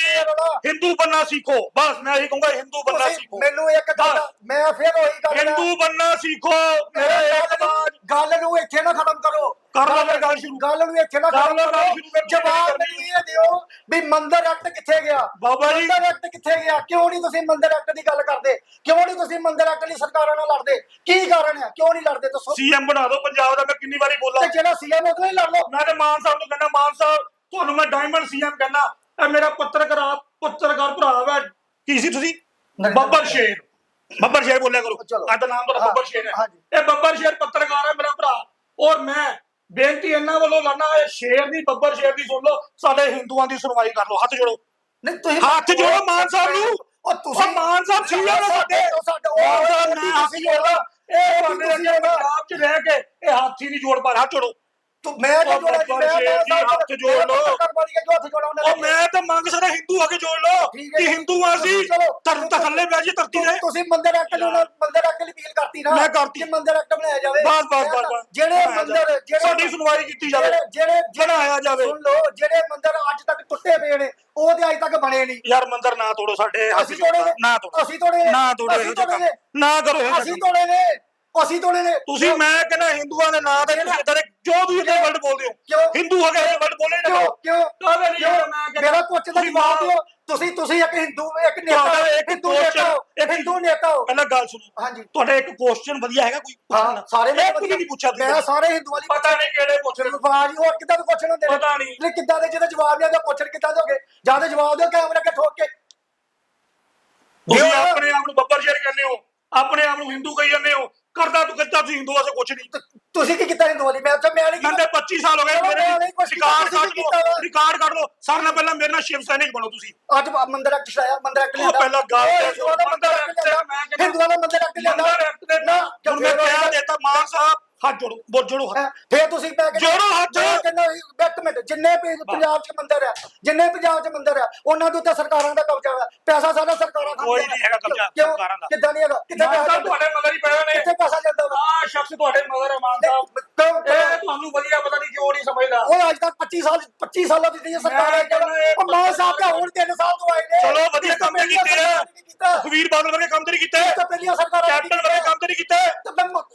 ਹਿੰਦੂ ਬੰਨਾ ਸਿੱਖੋ। ਬਸ ਮੈਂ ਇਹੀ ਕਹੂੰਗਾ ਹਿੰਦੂ ਬੰਨਾ ਸਿੱਖੋ। ਮੈਨੂੰ ਇੱਕ ਗੱਲ। ਮੈਂ ਫਿਰ ਉਹੀ ਗੱਲ ਹਿੰਦੂ ਬੰਨਾ ਸਿੱਖੋ। ਮੇਰੇ ਇੱਕ ਬਾਤ ਗੱਲ ਨੂੰ ਇੱਥੇ ਨਾ ਖਤਮ ਕਰੋ। ਕਰ ਲਓ ਫਿਰ ਗੱਲ ਸ਼ੁਰੂ। ਗੱਲ ਨੂੰ ਇੱਥੇ ਨਾ ਕਰ ਖਤਮ ਲਓ ਗੱਲ ਕਰੋ ਜਵਾਬ ਮੈਨੂੰ ਇਹ ਦਿਓ ਵੀ ਮੰਦਰ ਐਕਟ ਕਿੱਥੇ ਗਿਆ? ਬਾਬਾ ਜੀ। ਮੰਦਰ ਐਕਟ ਕਿੱਥੇ ਗਿਆ? ਕਿਉਂ ਨਹੀਂ ਤੁਸੀਂ ਮੰਦਰ ਐਕਟ ਦੀ ਗੱਲ ਕਰਦੇ? ਕਿਉਂ ਨਹੀਂ ਤੁਸੀਂ ਮੰਦਰ ਐਕਟ ਲਈ ਸਰਕਾਰਾਂ ਨਾਲ ਲੜਦੇ? ਕੀ ਕਾਰਨ ਹੈ? ਕਿਉਂ ਨਹੀਂ ਲੜਦੇ? ਦੱਸੋ। ਸੀਐਮ ਬਣਾ ਦਿਓ ਪੰਜਾਬ ਦਾ ਮੈਂ ਕਿੰਨੀ ਵਾਰੀ ਬੋਲਾਂ। ਤੇ ਜਿਹੜਾ ਸੀਐਮ ਉਹਦੇ ਨਾਲ ਲੜ ਲਓ। ਮੈਂ ਤੇ ਮਾਨ ਸਾਹਿਬ ਨੂੰ ਕਹਿੰਦਾ ਮਾਨ ਸਾਹਿਬ ਤੁਹਾਨੂੰ ਮੈਂ ਡਾਇਮੰਡ ਸੀਐਮ ਕਹਿੰਦਾ ਇਹ ਮੇਰਾ ਪੱਤਰਕਾਰ ਪੱਤਰਕਾਰ ਭਰਾ ਵਾ। ਕੀ ਸੀ ਤੁਸੀਂ? ਨਰਿੰਦਰ ਬੱਬਰ ਸ਼ੇਰ। ਬੱਬਰ ਸ਼ੇਰ ਬੋਲਿਆ ਕਰੋ। ਅੱਜ ਦਾ ਨਾਮ ਤੁਹਾਡਾ ਹਾਂ, ਬੱਬਰ ਸ਼ੇਰ ਹੈ। ਇਹ ਬੱਬਰ ਸ਼ੇਰ ਪੱਤਰਕਾਰ ਹੈ ਮੇਰਾ ਭਰਾ। ਔਰ ਮੈਂ ਬੇਨਤੀ ਇਹਨਾਂ ਵੱਲੋਂ ਲਾਣਾ ਇਹ ਸ਼ੇਰ ਦੀ ਬੱਬਰ ਸ਼ੇਰ ਦੀ ਸੁਣ ਲਓ ਸਾਡੇ ਹਿੰਦੂਆਂ ਦੀ ਸੁਣਵਾਈ ਕਰ ਲਓ। ਹੱਥ ਜੋੜੋ। ਨਹੀਂ ਤੁਸੀਂ ਹੱਥ ਜੋੜੋ ਮਾਨ ਸਾਹਿਬ ਨੂੰ। ਉਹ ਤੁਸੀਂ ਉਹ ਮਾਨ ਸਾਹਿਬ ਸੀ ਆ ਸਾਡੇ। ਸਾਡੇ ਸਾਹਿਬ ਨੇ ਹੱਥ ਜੋੜਦਾ ਇਹ ਬੰਦੇ ਤੁਸੀਂ ਨੇ ਪੰਜਾਬ 'ਚ ਰਹਿ ਕੇ ਇਹ ਹੱਥ ਹੀ ਨਹੀਂ ਜੋੜ ਪਾ ਰਿਹਾ। ਹੱਥ ਜੋੜੋ। ਤੂੰ ਮੈਂ ਉਹ ਜੋੜਾ ਬੱਬਰ ਮੈਂ ਸ਼ੇਰ ਹੱਥ ਜੋੜ ਲਓ। ਹਿੰਦੂ ਆ ਕੇ ਜੋੜ ਲਓ ਠੀਕ ਹੈ ਕਿ ਜੀ। ਹਿੰਦੂ ਆ ਸੀ ਚਲੋ। ਧਰਮ ਤਾਂ ਥੱਲੇ ਬਹਿ ਜੀ ਧਰਤੀ ਦੇ ਤੁਸੀਂ ਮੰਦਰ ਐਕਟ ਨੂੰ ਮੰਦਰ ਐਕਟ ਲਈ ਅਪੀਲ ਕਰਤੀ ਨਾ ਮੈਂ ਕਰਤੀ। ਕਿ ਮੰਦਰ ਐਕਟ ਬਣਾਇਆ ਜਾਵੇ ਬਸ ਬਸ ਬਸ ਬਸ ਜਿਹੜੇ ਬਣਾਇਆ ਮੰਦਰ ਜਾਵੇ। ਜਿਹੜੇ ਸਾਡੀ ਸੁਣਵਾਈ ਕੀਤੀ ਜਾਵੇ ਜਿਹੜੇ ਜਿਹੜੇ ਬਣਾਇਆ ਜਾਵੇ ਸੁਣ ਲਓ ਜਿਹੜੇ ਮੰਦਰ ਅੱਜ ਤੱਕ ਟੁੱਟੇ ਪਏ ਨੇ ਉਹ ਤੇ ਅੱਜ ਤੱਕ ਬਣੇ ਨਹੀਂ ਯਾਰ ਮੰਦਰ ਨਾ ਤੋੜੋ ਸਾਡੇ ਹੱਥ ਅਸੀਂ ਤੋੜੇ ਨੇ ਨਾ ਤੋੜੋ ਅਸੀਂ ਤੋੜੇ ਨੇ ਨਾ ਤੋੜੋ ਅਸੀਂ ਇਹੋ ਜਿਹੇ ਤੋੜੇ ਕੰਮ। ਨੇ ਨਾ ਕਰੋ ਇਹੋ ਜਿਹੇ ਅਸੀਂ ਕੰਮ। ਤੋੜੇ ਨੇ ਅਸੀਂ ਤੋੜੇ ਨੇ ਤੁਸੀਂ ਮੈਂ ਕਹਿੰਦਾ ਹਿੰਦੂਆਂ ਦੇ ਨਾਂ ਤੇ ਤੁਸੀਂ ਇਦਾਂ ਦੇ ਜੋ ਵੀ ਇਹਦੇ ਵਰਡ ਬੋਲਦੇ ਹੋ। ਕਿਉਂ ਹਿੰਦੂ ਹੋ ਗਏ ਵਰਡ ਬੋਲੇ ਨਾ ਕਿਉਂ ਕਿਉਂ ਕਾਹਦੇ ਲਈ ਕਿਉਂ? ਮੈਂ ਕਹਿੰਦਾ ਮੇਰਾ ਕੁਛ ਦਾ ਤੁਸੀਂ ਜਵਾਬ ਮਾਂ- ਦਿਓ। ਤੁਸੀਂ ਤੁਸੀਂ ਇੱਕ ਹਿੰਦੂ ਇੱਕ ਨੇਤਾ ਤੁਹਾਡਾ ਇੱਕ ਹਿੰਦੂ ਨੇਤਾ ਹੋ। ਇੱਕ- ਹਿੰਦੂ ਨੇਤਾ ਹੋ। ਪਹਿਲਾਂ ਗੱਲ ਸੁਣੋ। ਹਾਂਜੀ। ਤੁਹਾਡਾ ਇੱਕ ਕੁਐਸਚਨ ਵਧੀਆ ਹੈਗਾ ਕੋਈ ਹਾਂ? ਸਾਰੇ ਇਹ ਕੁਝ ਨਹੀਂ ਪੁੱਛਿਆ ਤੁਸੀਂ। ਮੈਂ ਸਾਰੇ ਹਿੰਦੂਆਂ ਲਈ ਪਤਾ ਨਹੀਂ ਕਿਹੜੇ ਪੁੱਛ ਰਹੇ ਹੋ। ਬਾਜੀ ਹੋਰ ਕਿੱਦਾਂ ਦੇ ਕੁਐਸਚਨ ਹੁੰਦੇ ਨੇ? ਪਤਾ ਨਹੀਂ। ਨਹੀਂ ਕਿੱਦਾਂ ਦੇ? ਜਿਹਦਾ ਜਵਾਬ ਨਹੀਂ ਆਉਂਦਾ ਕੁਐਸਚਨ ਕਿੱਦਾਂ ਦੋਗੇ ਜਾਂ ਤਾਂ ਜਵਾਬ ਦਿਓ ਕੈਮਰਾ ਕੇ ਠੋਕ ਕੇ। ਤੁਸੀਂ ਦਿਓ। ਆਪਣੇ ਆਪ ਨੂੰ ਬੱਬਰ ਸ਼ੇਰ ਕਹਿੰਦੇ ਹੋ। ਆਪਣੇ ਆਪ ਨੂੰ ਹਿੰਦੂ ਕਹੀ ਜਾਂਦੇ ਹੋ। ਕਰਦਾ ਤੂੰ ਕਿੱਦਾਂ ਤੁਸੀਂ ਹਿੰਦੂਆਂ ਸੇ ਕੁਝ ਨਹੀਂ। ਤੁਸੀਂ ਕੀ ਕੀਤਾ ਹਿੰਦੂਆਂ ਲਈ? ਮੈਂ ਤਾਂ ਮੈਂ ਨਹੀਂ ਮੈਂ ਤੇ 25 ਸਾਲ ਹੋ ਗਏ ਚਲੋ, ਮੇਰੇ ਨਹੀਂ ਕੁਛ ਕੀਤਾ, ਰਿਕਾਰਡ ਤੁਸੀਂ ਕੱਢ ਵਾ? ਲਓ ਰਿਕਾਰਡ ਕੱਢ ਲਓ। ਸਾਰਿਆਂ ਨਾਲ ਪਹਿਲਾਂ ਮੇਰੇ ਨਾਲ ਸ਼ਿਵ ਸੈਨਿਕ ਬਣੋ ਤੁਸੀਂ। ਅੱਜ ਮੰਦਰ ਐਕਟ ਛਾਇਆ ਮੰਦਰ ਐਕਟ ਲਿਆਂਦਾ। ਪਹਿਲਾਂ ਗੱਲ ਓਏ, ਹਿੰਦੂਆਂ ਦਾ ਮੰਦਰ ਐਕਟ ਲਿਆਂਦਾ। ਮੈਂ ਕਹਿੰਦਾ- ਹਿੰਦੂਆਂ ਦਾ ਮੰਦਰ ਐਕਟ ਲਿਆਂਦਾ। ਮੰਦਰ ਐਕਟ ਦੇ ਨਾ ਹੁਣ ਮੈਂ ਕਿਹਾ ਦੇਤਾ ਮਾਨ ਸਾਹਿਬ ਹੱਥ ਜੋੜੋ ਬੋਲ ਜੋੜੋ ਹੱਥ। ਹੈਂ, ਫੇਰ ਤੁਸੀਂ ਮੈਂ ਕਹਿੰਦਾ- ਜੋੜੋ ਹੱਥ। ਮੈਂ ਕਹਿੰਦਾ ਇੱਕ ਮਿੰਟ ਜਿੰਨੇ ਵੀ ਪੰਜਾਬ 'ਚ ਮੰਦਰ ਆ ਜਿੰਨੇ ਪੰਜਾਬ 'ਚ ਮੰਦਰ ਆ ਉਹਨਾਂ ਦੇ ਉੱਤੇ ਸਰਕਾਰਾਂ ਦਾ ਕਬਜ਼ਾ ਹੈ ਪੈਸਾ ਸਾਰਾ ਸਰਕਾਰਾਂ ਕੋਈ ਨਹੀਂ ਹੈਗਾ ਕਬਜ਼ਾ ਕਿਉਂ? ਸਰਕਾਰਾਂ ਦਾ। ਕਿੱਦਾਂ ਨਹੀਂ ਹੈਗਾ? ਕਿੱਥੇ ਪੈਸਾ ਜਾਂਦਾ? ਤੁਹਾਡੇ ਮਗਰ ਹੀ ਪਏ ਨੇ। ਕਿੱਥੇ ਪੈਸਾ ਜਾਂਦਾ ਵਾ? ਆ ਸ਼ਖਸ ਤੁਹਾਡੇ ਮਗਰ ਹੈ ਮਾਨ ਸਾਹਿਬ। ਕਿਉਂ? ਇਹ ਤੁਹਾਨੂੰ ਵਧੀਆ ਪਤਾ ਨਹੀਂ ਕਿਉਂ ਨਹੀਂ ਸਮਝਦਾ। ਉਹ ਅੱਜ ਤੱਕ 25 ਸਾਲ 25 ਸਾਲਾਂ ਦੀ ਜਿਹੜੀ ਸਰਕਾਰ ਮੈਂ ਹੈ ਕਹਿੰਦਾ ਇਹ ਉਹ ਮਾਨ ਸਾਹਿਬ ਦਾ ਹੁਣ 3 ਸਾਲ ਤੋਂ ਆਏ ਨੇ। ਚਲੋ ਵਧੀਆ ਕੰਮ ਤੇ ਕੀਤੇ ਆ। ਕੀਤਾ। ਸੁਖਵੀਰ ਬਾਦਲ ਵਰਗੇ ਕੰਮ ਤੇ ਨਹੀਂ ਕੀਤੇ। ਇਹ ਤਾਂ ਪਹਿਲੀਆਂ ਸਰਕਾਰਾਂ ਨੇ ਕੈਪਟਨ ਵਰਗੇ ਕੰਮ ਤੇ ਨਹੀਂ ਕੀਤੇ।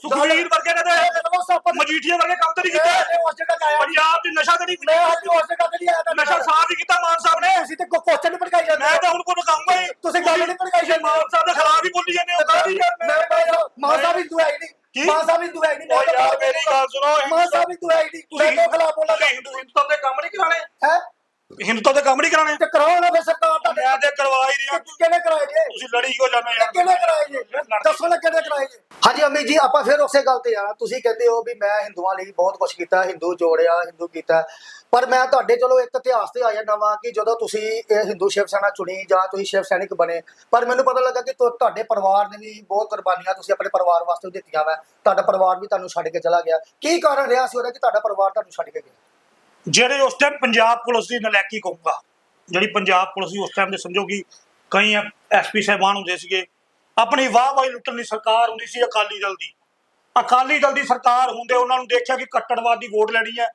ਸੁਖਵੀਰ ਵਰਗੇ ਨੇ ਤੇ ਮਜੀਠੀਆ ਵਰਗੇ ਕੰਮ ਤੇ ਨਹੀਂ ਕੀਤੇ। ਉਸ ਜਗ੍ਹਾ ਤੇ ਆਇਆ। ਪੰਜਾਬ 'ਚ ਨਸ਼ਾ ਤੇ ਨਹੀਂ ਮੈਂ ਅੱਜ ਉਸ ਜਗ੍ਹਾ ਤੇ ਨਹੀਂ ਆਇਆ। ਤਾਂ ਨਸ਼ਾ ਸਾਫ਼ ਹੀ ਕੀਤਾ ਮਾਨ ਸਾਹਿਬ ਨੇ। ਤੁਸੀਂ ਤੇ ਕੁਐਸਚਨ ਨਹੀਂ ਭੜਕਾਈ ਜਾਂਦੇ। ਮੈਂ ਤਾਂ ਹੁਣ ਕੋਲ ਕਹੂੰਗਾ ਹੀ। ਤੁਸੀਂ ਗੱਲ ਨਹੀਂ ਭੜਕਾਈ ਜੇ ਮਾਨ ਸਾਹਿਬ ਦੇ ਖਿਲਾਫ ਹੀ ਬੋਲੀ ਜਾਂਦੇ ਹੋ ਕਾਹਦੀ ਯਾਰ ਮੈਂ ਮੈਂ ਮਾਂ ਸਾਹਿਬ ਹਿੰਦੂ ਹੈ ਨਹੀਂ। ਕੀ? ਮਾਂ ਸਾਹਿਬ ਹਿੰਦੂ ਹੈ ਨਹੀਂ। ਓ ਯਾਰ ਮੇਰੀ ਗੱਲ ਸੁਣੋ ਮਾਂ ਸਾਹਿਬ ਹਿੰਦੂ ਹੈ ਨਹੀਂ। ਮੈਂ ਕਿਉਂ ਖਿਲਾਫ ਬੋਲਾਂ ਹਿੰਦੂ ਹਿੰਦੂਤਾ ਦੇ ਕੰਮ ਨਹੀਂ ਕਰਾਣੇ ਹੈ? ਹਿੰਦੂਤਾ ਦੇ ਕੰਮ ਨਹੀਂ ਕਰਾਣੇ ਤੇ ਕਰਾਓ ਨਾ ਫਿਰ ਸਰਕਾਰ ਤੁਹਾਡੇ ਮੈਂ ਤੇ ਕਰਵਾ ਹੀ ਰਿਹਾ। ਕਿਹਨੇ ਕਰਾਏ ਜੇ? ਤੁਸੀਂ ਲੜੀ ਕਿਉਂ ਜਾਂਦੇ ਯਾਰ ਕਿਹਨੇ ਕਰਾਏ ਜੇ? ਦੱਸੋ ਨਾ ਕਿਹਨੇ ਕਰਾਏ ਜੇ? ਹਾਂਜੀ ਅਮੀ ਜੀ ਆਪਾਂ ਫਿਰ ਉਸੇ ਗੱਲ ਤੇ ਆਣਾ ਤੁਸੀਂ ਕਹਿੰਦੇ ਹੋ ਵੀ ਮੈਂ ਹਿੰਦੂਆਂ ਲਈ ਬਹੁਤ ਕੁਝ ਕੀਤਾ ਹਿੰਦੂ ਜੋੜਿਆ ਹਿੰਦੂ ਕੀਤਾ। ਪਰ ਮੈਂ ਤੁਹਾਡੇ ਚਲੋ ਇੱਕ ਇਤਿਹਾਸ ਤੇ ਆ ਜਾਂਦਾ ਵਾਂ ਕਿ ਜਦੋਂ ਤੁਸੀਂ ਇਹ ਹਿੰਦੂ ਸ਼ਿਵ ਸੈਨਾ ਚੁਣੀ ਜਾਂ ਤੁਸੀਂ ਸ਼ਿਵ ਸੈਨਿਕ ਬਣੇ ਪਰ ਮੈਨੂੰ ਪਤਾ ਲੱਗਾ ਕਿ ਤੁਹਾ- ਤੁਹਾਡੇ ਪਰਿਵਾਰ ਨੇ ਵੀ ਬਹੁਤ ਕੁਰਬਾਨੀਆਂ ਤੁਸੀਂ ਆਪਣੇ ਪਰਿਵਾਰ ਵਾਸਤੇ ਦਿੱਤੀਆਂ ਵਾ। ਤੁਹਾਡਾ ਪਰਿਵਾਰ ਵੀ ਤੁਹਾਨੂੰ ਛੱਡ ਕੇ ਚਲਾ ਗਿਆ। ਕੀ ਕਾਰਨ ਰਿਹਾ ਸੀ ਉਹਦਾ ਕਿ ਤੁਹਾਡਾ ਪਰਿਵਾਰ ਤੁਹਾਨੂੰ ਛੱਡ ਕੇ ਗਿਆ? ਜਿਹੜੇ ਉਸ ਟਾਈਮ ਪੰਜਾਬ ਪੁਲਿਸ ਦੀ ਨਲਾਇਕੀ ਕਹੂੰਗਾ, ਜਿਹੜੀ ਪੰਜਾਬ ਪੁਲਿਸ ਦੀ ਉਸ ਟਾਈਮ ਦੇ ਸਮਝੋ ਕਿ ਕਈ ਐਸਪੀ ਸਾਹਿਬਾਨ ਹੁੰਦੇ ਸੀਗੇ, ਆਪਣੀ ਵਾਹ ਵਾਹੀ ਲੁੱਟਣ ਦੀ ਸਰਕਾਰ ਹੁੰਦੀ ਸੀ ਅਕਾਲੀ ਦਲ ਦੀ। ਅਕਾਲੀ ਦਲ ਦੀ ਸਰਕਾਰ ਹੁੰਦੇ ਉਹਨਾਂ ਨੂੰ ਦੇਖਿਆ ਕਿ ਕੱਟੜਵਾਦੀ ਵੋਟ ਲੈਣੀ ਹੈ,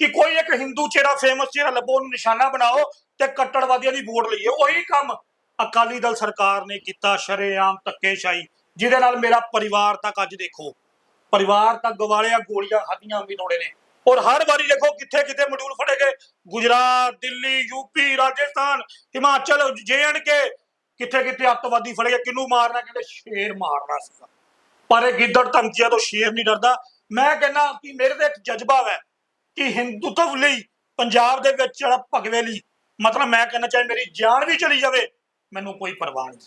ਕਿ ਕੋਈ ਇੱਕ ਹਿੰਦੂ ਚਿਹਰਾ ਫੇਮਸ ਚਿਹਰਾ ਲੱਭੋ, ਉਹਨੂੰ ਨਿਸ਼ਾਨਾ ਬਣਾਓ ਤੇ ਕੱਟੜਵਾਦੀਆਂ ਦੀ ਵੋਟ ਲਈਏ। ਉਹੀ ਕੰਮ ਅਕਾਲੀ ਦਲ ਸਰਕਾਰ ਨੇ ਕੀਤਾ, ਸ਼ਰੇਆਮ ਧੱਕੇਸ਼ਾਹੀ, ਜਿਹਦੇ ਨਾਲ ਮੇਰਾ ਪਰਿਵਾਰ ਤੱਕ ਅੱਜ ਦੇਖੋ, ਪਰਿਵਾਰ ਤੱਕ ਗਵਾਲਿਆ ਗੋਲੀਆਂ ਖਾਧੀਆਂ ਵੀ ਤੋੜੇ ਨੇ। ਔਰ ਹਰ ਵਾਰੀ ਦੇਖੋ ਕਿੱਥੇ ਕਿੱਥੇ ਮਡਿਊਲ ਫੜੇ ਗਏ। ਗੁਜਰਾਤ ਦਿੱਲੀ ਯੂਪੀ ਰਾਜਸਥਾਨ ਹਿਮਾਚਲ ਕੇ ਕਿੱਥੇ ਕਿੱਥੇ ਅੱਤਵਾਦੀ ਫੜੇ ਗਏ। ਕਿਹਨੂੰ ਮਾਰਨਾ ਕਹਿੰਦੇ ਸ਼ੇਰ ਮਾਰਨਾ ਸੀਗਾ। ਪਰ ਇਹ ਗਿੱਦੜ ਧਮਕੀਆਂ ਤੋਂ ਸ਼ੇਰ ਨਹੀਂ ਡਰਦਾ। ਮੈਂ ਕਹਿੰਦਾ ਕਿ ਮੇਰੇ ਤੇ ਇੱਕ ਜਜ਼ਬਾ ਹੈ ਕਿ ਹਿੰਦੂਤਵ ਲਈ ਪੰਜਾਬ ਦੇ ਵਿੱਚ ਜਿਹੜਾ ਭਗਵੇ ਲਈ ਮਤਲਬ ਮੈਂ ਕਹਿੰਦਾ ਚਾਹੇ ਮੇਰੀ ਜਾਨ ਵੀ ਚਲੀ ਜਾਵੇ ਮੈਨੂੰ ਕੋਈ ਪਰਵਾਹ ਨਹੀਂ।